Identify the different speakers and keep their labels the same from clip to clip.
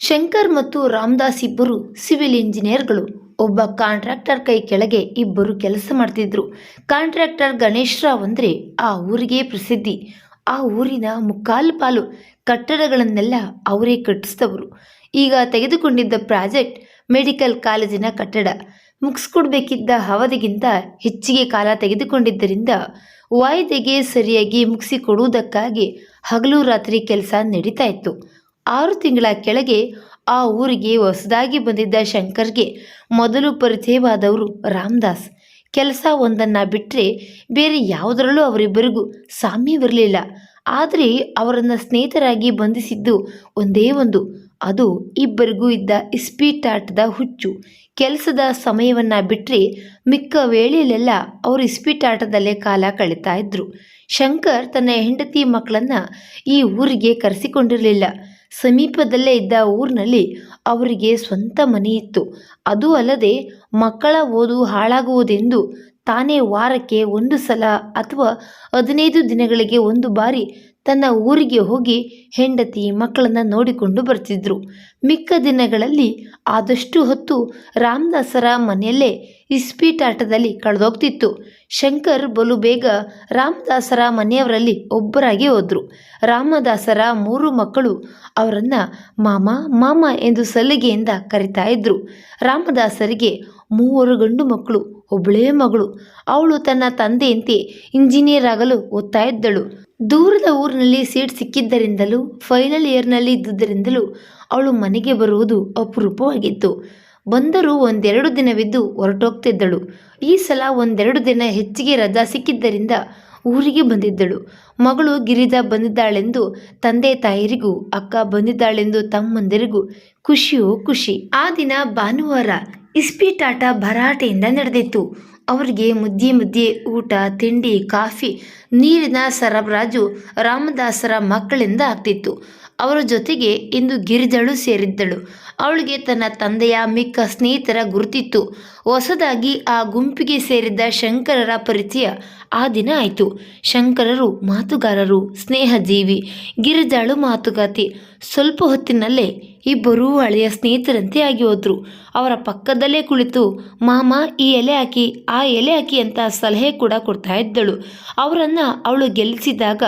Speaker 1: ಶಂಕರ್ ಮತ್ತು ರಾಮದಾಸ್ ಇಬ್ಬರು ಸಿವಿಲ್ ಇಂಜಿನಿಯರ್ಗಳು ಒಬ್ಬ ಕಾಂಟ್ರಾಕ್ಟರ್ ಕೈ ಕೆಳಗೆ ಇಬ್ಬರು ಕೆಲಸ ಮಾಡ್ತಿದ್ರು. ಕಾಂಟ್ರಾಕ್ಟರ್ ಗಣೇಶ್ ರಾವ್ ಅಂದರೆ ಆ ಊರಿಗೆ ಪ್ರಸಿದ್ಧಿ. ಆ ಊರಿನ ಮುಕ್ಕಾಲು ಪಾಲು ಕಟ್ಟಡಗಳನ್ನೆಲ್ಲ ಅವರೇ ಕಟ್ಟಿಸಿದವರು. ಈಗ ತೆಗೆದುಕೊಂಡಿದ್ದ ಪ್ರಾಜೆಕ್ಟ್ ಮೆಡಿಕಲ್ ಕಾಲೇಜಿನ ಕಟ್ಟಡ. ಮುಗಿಸ್ಕೊಡ್ಬೇಕಿದ್ದ ಅವಧಿಗಿಂತ ಹೆಚ್ಚಿಗೆ ಕಾಲ ತೆಗೆದುಕೊಂಡಿದ್ದರಿಂದ ವಾಯ್ದೆಗೆ ಸರಿಯಾಗಿ ಮುಗಿಸಿಕೊಡುವುದಕ್ಕಾಗಿ ಹಗಲು ರಾತ್ರಿ ಕೆಲಸ ನಡೀತಾ ಇತ್ತು. ಆರು ತಿಂಗಳ ಕೆಳಗೆ ಆ ಊರಿಗೆ ಹೊಸದಾಗಿ ಬಂದಿದ್ದ ಶಂಕರ್ಗೆ ಮೊದಲು ಪರಿಚಯವಾದವರು ರಾಮದಾಸ್. ಕೆಲಸ ಒಂದನ್ನು ಬಿಟ್ಟರೆ ಬೇರೆ ಯಾವುದರಲ್ಲೂ ಅವರಿಬ್ಬರಿಗೂ ಸಾಮ್ಯವಿರಲಿಲ್ಲ. ಆದರೆ ಅವರನ್ನು ಸ್ನೇಹಿತರಾಗಿ ಬಂಧಿಸಿದ್ದು ಒಂದೇ ಒಂದು. ಅದು ಇಬ್ಬರಿಗೂ ಇದ್ದ ಇಸ್ಪೀಟಾಟದ ಹುಚ್ಚು. ಕೆಲಸದ ಸಮಯವನ್ನು ಬಿಟ್ಟರೆ ಮಿಕ್ಕ ವೇಳೆಯಲ್ಲೆಲ್ಲ ಅವರು ಇಸ್ಪೀಟಾಟದಲ್ಲೇ ಕಾಲ ಕಳೀತಾ ಇದ್ದರು ಶಂಕರ್ ತನ್ನ ಹೆಂಡತಿ ಮಕ್ಕಳನ್ನು ಈ ಊರಿಗೆ ಕರೆಸಿಕೊಂಡಿರಲಿಲ್ಲ. ಸಮೀಪದಲ್ಲೇ ಇದ್ದ ಊರಿನಲ್ಲಿ ಅವರಿಗೆ ಸ್ವಂತ ಮನೆ ಇತ್ತು. ಅದು ಅಲ್ಲದೆ ಮಕ್ಕಳ ಓದು ಹಾಳಾಗುವುದೆಂದು ತಾನೇ ವಾರಕ್ಕೆ ಒಂದು ಸಲ ಅಥವಾ ಹದಿನೈದು ದಿನಗಳಿಗೆ ಒಂದು ಬಾರಿ ತನ್ನ ಊರಿಗೆ ಹೋಗಿ ಹೆಂಡತಿ ಮಕ್ಕಳನ್ನು ನೋಡಿಕೊಂಡು ಬರ್ತಿದ್ರು. ಮಿಕ್ಕ ದಿನಗಳಲ್ಲಿ ಆದಷ್ಟು ಹೊತ್ತು ರಾಮದಾಸರ ಮನೆಯಲ್ಲೇ ಇಸ್ಪೀಟಾಟದಲ್ಲಿ ಕಳೆದೋಗ್ತಿತ್ತು. ಶಂಕರ್ ಬಲು ಬೇಗ ರಾಮದಾಸರ ಮನೆಯವರಲ್ಲಿ ಒಬ್ಬರಾಗಿ ಹೋದರು. ರಾಮದಾಸರ ಮೂರು ಮಕ್ಕಳು ಅವರನ್ನು ಮಾಮ ಮಾಮ ಎಂದು ಸಲಿಗೆಯಿಂದ ಕರಿತಾ ಇದ್ರು. ರಾಮದಾಸರಿಗೆ ಮೂವರು ಗಂಡು ಮಕ್ಕಳು ಒಬ್ಬಳೇ ಮಗಳು. ಅವಳು ತನ್ನ ತಂದೆಯಂತೆ ಇಂಜಿನಿಯರ್ ಆಗಲು ಓದ್ತಾ ಇದ್ದಳು. ದೂರದ ಊರಿನಲ್ಲಿ ಸೀಟ್ ಸಿಕ್ಕಿದ್ದರಿಂದಲೂ, ಫೈನಲ್ ಇಯರ್ನಲ್ಲಿ ಇದ್ದುದರಿಂದಲೂ ಅವಳು ಮನೆಗೆ ಬರುವುದು ಅಪರೂಪವಾಗಿತ್ತು. ಬಂದರೂ ಒಂದೆರಡು ದಿನವಿದ್ದು ಹೊರಟೋಗ್ತಿದ್ದಳು. ಈ ಸಲ ಒಂದೆರಡು ದಿನ ಹೆಚ್ಚಿಗೆ ರಜಾ ಸಿಕ್ಕಿದ್ದರಿಂದ ಊರಿಗೆ ಬಂದಿದ್ದಳು. ಮಗಳು ಗಿರಿಜಾ ಬಂದಿದ್ದಾಳೆಂದು ತಂದೆ ತಾಯಿರಿಗೂ, ಅಕ್ಕ ಬಂದಿದ್ದಾಳೆಂದು ತಮ್ಮಂದಿರಿಗೂ ಖುಷಿಯೋ ಖುಷಿ. ಆ ದಿನ ಭಾನುವಾರ ಇಸ್ಪೀಟಾಟ ಭರಾಟೆಯಿಂದ ನಡೆದಿತ್ತು. ಅವರಿಗೆ ಮುದ್ದೆ ಮುದ್ದೆ ಊಟ, ತಿಂಡಿ, ಕಾಫಿ, ನೀರಿನ ಸರಬರಾಜು ರಾಮದಾಸರ ಮಕ್ಕಳಿಂದ ಆಗ್ತಿತ್ತು. ಅವರ ಜೊತೆಗೆ ಇಂದು ಗಿರಿಜಳು ಸೇರಿದ್ದಳು. ಅವಳಿಗೆ ತನ್ನ ತಂದೆಯ ಮಿಕ್ಕ ಸ್ನೇಹಿತರ ಗುರುತಿತ್ತು. ಹೊಸದಾಗಿ ಆ ಗುಂಪಿಗೆ ಸೇರಿದ್ದ ಶಂಕರರ ಪರಿಚಯ ಆ ದಿನ ಆಯಿತು. ಶಂಕರರು ಮಾತುಗಾರರು, ಸ್ನೇಹಜೀವಿ, ಗಿರಿಜಾಳು ಮಾತುಗಾತಿ. ಸ್ವಲ್ಪ ಹೊತ್ತಿನಲ್ಲೇ ಇಬ್ಬರೂ ಹಳೆಯ ಸ್ನೇಹಿತರಂತೆ ಆಗಿ ಹೋದರು ಅವರ ಪಕ್ಕದಲ್ಲೇ ಕುಳಿತು, ಮಾಮ, ಈ ಎಲೆ ಹಾಕಿ, ಆ ಎಲೆ ಹಾಕಿ ಅಂತ ಸಲಹೆ ಕೂಡ ಕೊಡ್ತಾ ಇದ್ದಳು. ಅವರನ್ನು ಅವಳು ಗೆಲ್ಲಿಸಿದಾಗ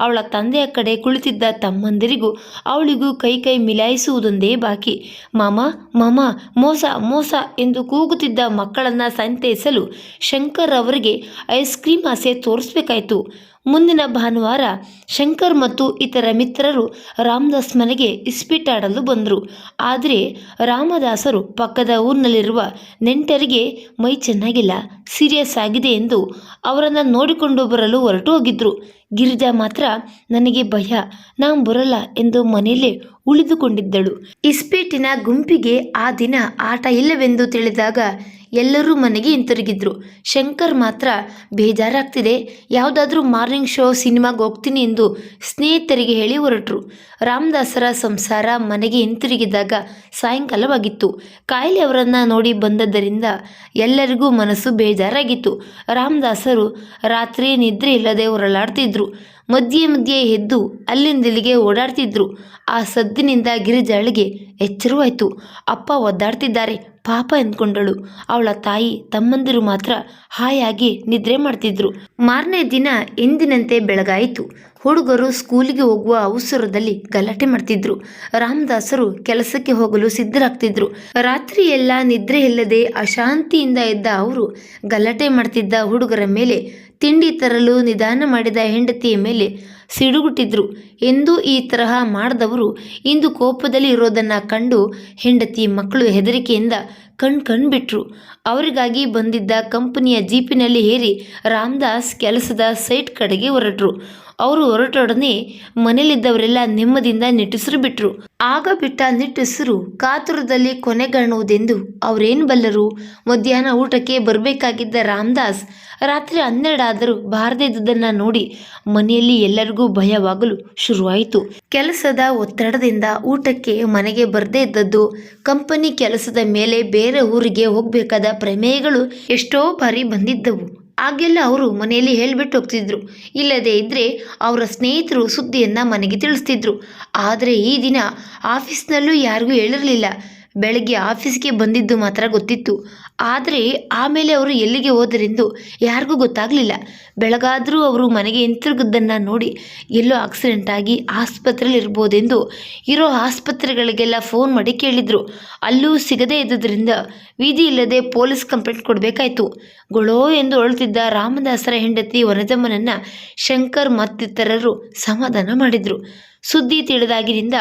Speaker 1: ಅವಳ ತಂದೆಯ ಕಡೆ ಕುಳಿತಿದ್ದ ತಮ್ಮಂದಿರಿಗೂ ಅವಳಿಗೂ ಕೈ ಕೈ ಮಿಲಾಯಿಸುವುದೊಂದೇ ಬಾಕಿ. ಮಾಮ ಮಾಮ, ಮೋಸ ಮೋಸ ಎಂದು ಕೂಗುತ್ತಿದ್ದ ಮಕ್ಕಳನ್ನು ಸಂತೈಸಲು ಶಂಕರ್ ಅವರಿಗೆ ಐಸ್ ಕ್ರೀಮ್ ಆಸೆ ತೋರಿಸ್ಬೇಕಾಯ್ತು. ಮುಂದಿನ ಭಾನುವಾರ ಶಂಕರ್ ಮತ್ತು ಇತರ ಮಿತ್ರರು ರಾಮದಾಸ್ ಮನೆಗೆ ಇಸ್ಪೀಟಾಡಲು ಬಂದರು. ಆದರೆ ರಾಮದಾಸರು ಪಕ್ಕದ ಊರಿನಲ್ಲಿರುವ ನೆಂಟರಿಗೆ ಮೈ ಚೆನ್ನಾಗಿಲ್ಲ, ಸೀರಿಯಸ್ ಆಗಿದೆ ಎಂದು ಅವರನ್ನು ನೋಡಿಕೊಂಡು ಬರಲು ಹೊರಟು ಹೋಗಿದ್ರು. ಗಿರಿಜಾ ಮಾತ್ರ, ನನಗೆ ಭಯ, ನಾನು ಬರಲ್ಲ ಎಂದು ಮನೆಯಲ್ಲೇ ಉಳಿದುಕೊಂಡಿದ್ದಳು. ಇಸ್ಪೀಟಿನ ಗುಂಪಿಗೆ ಆ ದಿನ ಆಟ ಇಲ್ಲವೆಂದು ತಿಳಿದಾಗ ಎಲ್ಲರೂ ಮನೆಗೆ ಹಿಂತಿರುಗಿದ್ರು. ಶಂಕರ್ ಮಾತ್ರ ಬೇಜಾರಾಗ್ತಿದೆ. ಯಾವುದಾದ್ರೂ ಮಾರ್ನಿಂಗ್ ಶೋ, ಸಿನಿಮಾಗೆ ಹೋಗ್ತೀನಿ ಎಂದು ಸ್ನೇಹಿತರಿಗೆ ಹೇಳಿ ಹೊರಟರು. ರಾಮದಾಸರ ಸಂಸಾರ ಮನೆಗೆ ಹಿಂತಿರುಗಿದಾಗ ಸಾಯಂಕಾಲವಾಗಿತ್ತು. ಕಾಯಿಲೆ ಅವರನ್ನು ನೋಡಿ ಬಂದದ್ದರಿಂದ ಎಲ್ಲರಿಗೂ ಮನಸ್ಸು ಬೇಜಾರಾಗಿತ್ತು. ರಾಮದಾಸರು ರಾತ್ರಿ ನಿದ್ರೆ ಇಲ್ಲದೆ ಹೊರಳಾಡ್ತಿದ್ರು ಮಧ್ಯೆ ಮಧ್ಯೆ ಎದ್ದು ಅಲ್ಲಿಂದಿಲ್ಲಿಗೆ ಓಡಾಡ್ತಿದ್ರು. ಆ ಸದ್ದಿನಿಂದ ಗಿರಿಜಾಳಿಗೆ ಎಚ್ಚರವಾಯಿತು. ಅಪ್ಪ ಒದ್ದಾಡ್ತಿದ್ದಾರೆ. ಪಾಪ ಎಂದ್ಕೊಂಡಳು ಅವಳ ತಾಯಿ ತಮ್ಮಂದಿರು ಮಾತ್ರ ಹಾಯಾಗಿ ನಿದ್ರೆ ಮಾಡ್ತಿದ್ರು. ಮಾರನೇ ದಿನ ಎಂದಿನಂತೆ ಬೆಳಗಾಯಿತು. ಹುಡುಗರು ಸ್ಕೂಲಿಗೆ ಹೋಗುವ ಅವಸರದಲ್ಲಿ ಗಲಾಟೆ ಮಾಡ್ತಿದ್ರು. ರಾಮದಾಸರು ಕೆಲಸಕ್ಕೆ ಹೋಗಲು ಸಿದ್ಧರಾಗ್ತಿದ್ರು. ರಾತ್ರಿ ಎಲ್ಲ ನಿದ್ರೆ ಇಲ್ಲದೆ ಅಶಾಂತಿಯಿಂದ ಇದ್ದ ಅವರು ಗಲಾಟೆ ಮಾಡ್ತಿದ್ದ ಹುಡುಗರ ಮೇಲೆ, ತಿಂಡಿ ತರಲು ನಿಧಾನ ಮಾಡಿದ ಹೆಂಡತಿಯ ಮೇಲೆ ಸಿಡುಗುಟ್ಟಿದ್ರು. ಎಂದೂ ಈ ತರಹ ಮಾಡಿದವರು ಇಂದು ಕೋಪದಲ್ಲಿ ಇರೋದನ್ನು ಕಂಡು ಹೆಂಡತಿ ಮಕ್ಕಳು ಹೆದರಿಕೆಯಿಂದ ಕಣ್ ಕಣ್ಬಿಟ್ರು. ಅವರಿಗಾಗಿ ಬಂದಿದ್ದ ಕಂಪನಿಯ ಜೀಪಿನಲ್ಲಿ ಹೇರಿ ರಾಮದಾಸ್ ಕೆಲಸದ ಸೈಟ್ ಕಡೆಗೆ ಹೊರಟರು. ಅವರು ಹೊರಟೊಡನೆ ಮನೆಯಲ್ಲಿದ್ದವರೆಲ್ಲ ನೆಮ್ಮದಿಯಿಂದ ನಿಟ್ಟುಸಿರು ಬಿಟ್ರು. ಆಗ ಬಿಟ್ಟ ನಿಟ್ಟುಸಿರು ಕಾತುರದಲ್ಲಿ ಕೊನೆಗಾಣುವುದೆಂದು ಅವರೇನು ಬಲ್ಲರು? ಮಧ್ಯಾಹ್ನ ಊಟಕ್ಕೆ ಬರಬೇಕಾಗಿದ್ದ ರಾಮದಾಸ್ ರಾತ್ರಿ ಹನ್ನೆರಡಾದರೂ ಬಾರದೇ ಇದ್ದುದನ್ನು ನೋಡಿ ಮನೆಯಲ್ಲಿ ಎಲ್ಲರಿಗೂ ಭಯವಾಗಲು ಶುರುವಾಯಿತು. ಕೆಲಸದ ಒತ್ತಡದಿಂದ ಊಟಕ್ಕೆ ಮನೆಗೆ ಬರದೇ ಇದ್ದದ್ದು, ಕಂಪನಿ ಕೆಲಸದ ಮೇಲೆ ಬೇರೆ ಊರಿಗೆ ಹೋಗಬೇಕಾದ ಪ್ರಮೇಯಗಳು ಎಷ್ಟೋ ಬಾರಿ ಬಂದಿದ್ದವು. ಆಗೆಲ್ಲ ಅವರು ಮನೆಯಲ್ಲಿ ಹೇಳಿಬಿಟ್ಟು ಹೋಗ್ತಿದ್ರು. ಇಲ್ಲದೇ ಇದ್ದರೆ ಅವರ ಸ್ನೇಹಿತರು ಸುದ್ದಿಯನ್ನು ಮನೆಗೆ ತಿಳಿಸ್ತಿದ್ರು. ಆದರೆ ಈ ದಿನ ಆಫೀಸ್ನಲ್ಲೂ ಯಾರಿಗೂ ಹೇಳಿರಲಿಲ್ಲ. ಬೆಳಗ್ಗೆ ಆಫೀಸ್ಗೆ ಬಂದಿದ್ದು ಮಾತ್ರ ಗೊತ್ತಿತ್ತು. ಆದರೆ ಆಮೇಲೆ ಅವರು ಎಲ್ಲಿಗೆ ಹೋದರೆಂದು ಯಾರಿಗೂ ಗೊತ್ತಾಗಲಿಲ್ಲ. ಬೆಳಗಾದರೂ ಅವರು ಮನೆಗೆ ಹಿಂತಿರುಗಿದ್ದನ್ನು ನೋಡಿ ಎಲ್ಲೋ ಆಕ್ಸಿಡೆಂಟ್ ಆಗಿ ಆಸ್ಪತ್ರೆಯಲ್ಲಿ ಇರ್ಬೋದೆಂದು ಇರೋ ಆಸ್ಪತ್ರೆಗಳಿಗೆಲ್ಲ ಫೋನ್ ಮಾಡಿ ಕೇಳಿದರು. ಅಲ್ಲೂ ಸಿಗದೇ ಇದ್ದುದರಿಂದ ವಿಧಿ ಇಲ್ಲದೆ ಪೊಲೀಸ್ ಕಂಪ್ಲೇಂಟ್ ಕೊಡಬೇಕಾಯಿತು. ಗೊಳೋ ಎಂದು ಅಳುತ್ತಿದ್ದ ರಾಮದಾಸರ ಹೆಂಡತಿ ವನಜಮ್ಮನನ್ನು ಶಂಕರ್ ಮತ್ತಿತರರು ಸಮಾಧಾನ ಮಾಡಿದರು. ಸುದ್ದಿ ತಿಳಿದಾಗಿನಿಂದ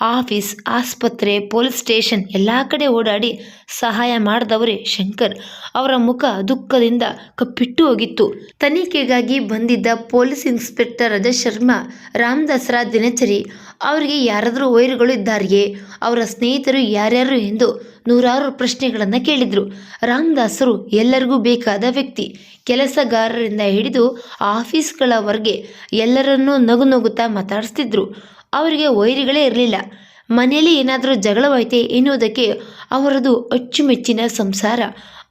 Speaker 1: ಆಫೀಸ್, ಆಸ್ಪತ್ರೆ, ಪೊಲೀಸ್ ಸ್ಟೇಷನ್ ಎಲ್ಲ ಕಡೆ ಓಡಾಡಿ ಸಹಾಯ ಮಾಡಿದವರೇ ಶಂಕರ್. ಅವರ ಮುಖ ದುಃಖದಿಂದ ಕಪ್ಪಿಟ್ಟು ಹೋಗಿತ್ತು. ತನಿಖೆಗಾಗಿ ಬಂದಿದ್ದ ಪೊಲೀಸ್ ಇನ್ಸ್ಪೆಕ್ಟರ್ ಅಜಯ್ ಶರ್ಮಾ, ರಾಮದಾಸರ ದಿನಚರಿ ಅವರಿಗೆ ಯಾರಾದರೂ ವೈರುಗಳು ಇದ್ದಾರೆಯೇ? ಅವರ ಸ್ನೇಹಿತರು ಯಾರ್ಯಾರು ಎಂದು ನೂರಾರು ಪ್ರಶ್ನೆಗಳನ್ನು ಕೇಳಿದರು. ರಾಮದಾಸರು ಎಲ್ಲರಿಗೂ ಬೇಕಾದ ವ್ಯಕ್ತಿ. ಕೆಲಸಗಾರರಿಂದ ಹಿಡಿದು ಆಫೀಸ್ಗಳವರೆಗೆ ಎಲ್ಲರನ್ನೂ ನಗು ನಗುತ್ತಾ ಮಾತಾಡಿಸ್ತಿದ್ರು. ಅವರಿಗೆ ವೈರಿಗಳೇ ಇರಲಿಲ್ಲ. ಮನೆಯಲ್ಲಿ ಏನಾದರೂ ಜಗಳವಾಯಿತೆ ಎನ್ನುವುದಕ್ಕೆ ಅವರದು ಅಚ್ಚುಮೆಚ್ಚಿನ ಸಂಸಾರ.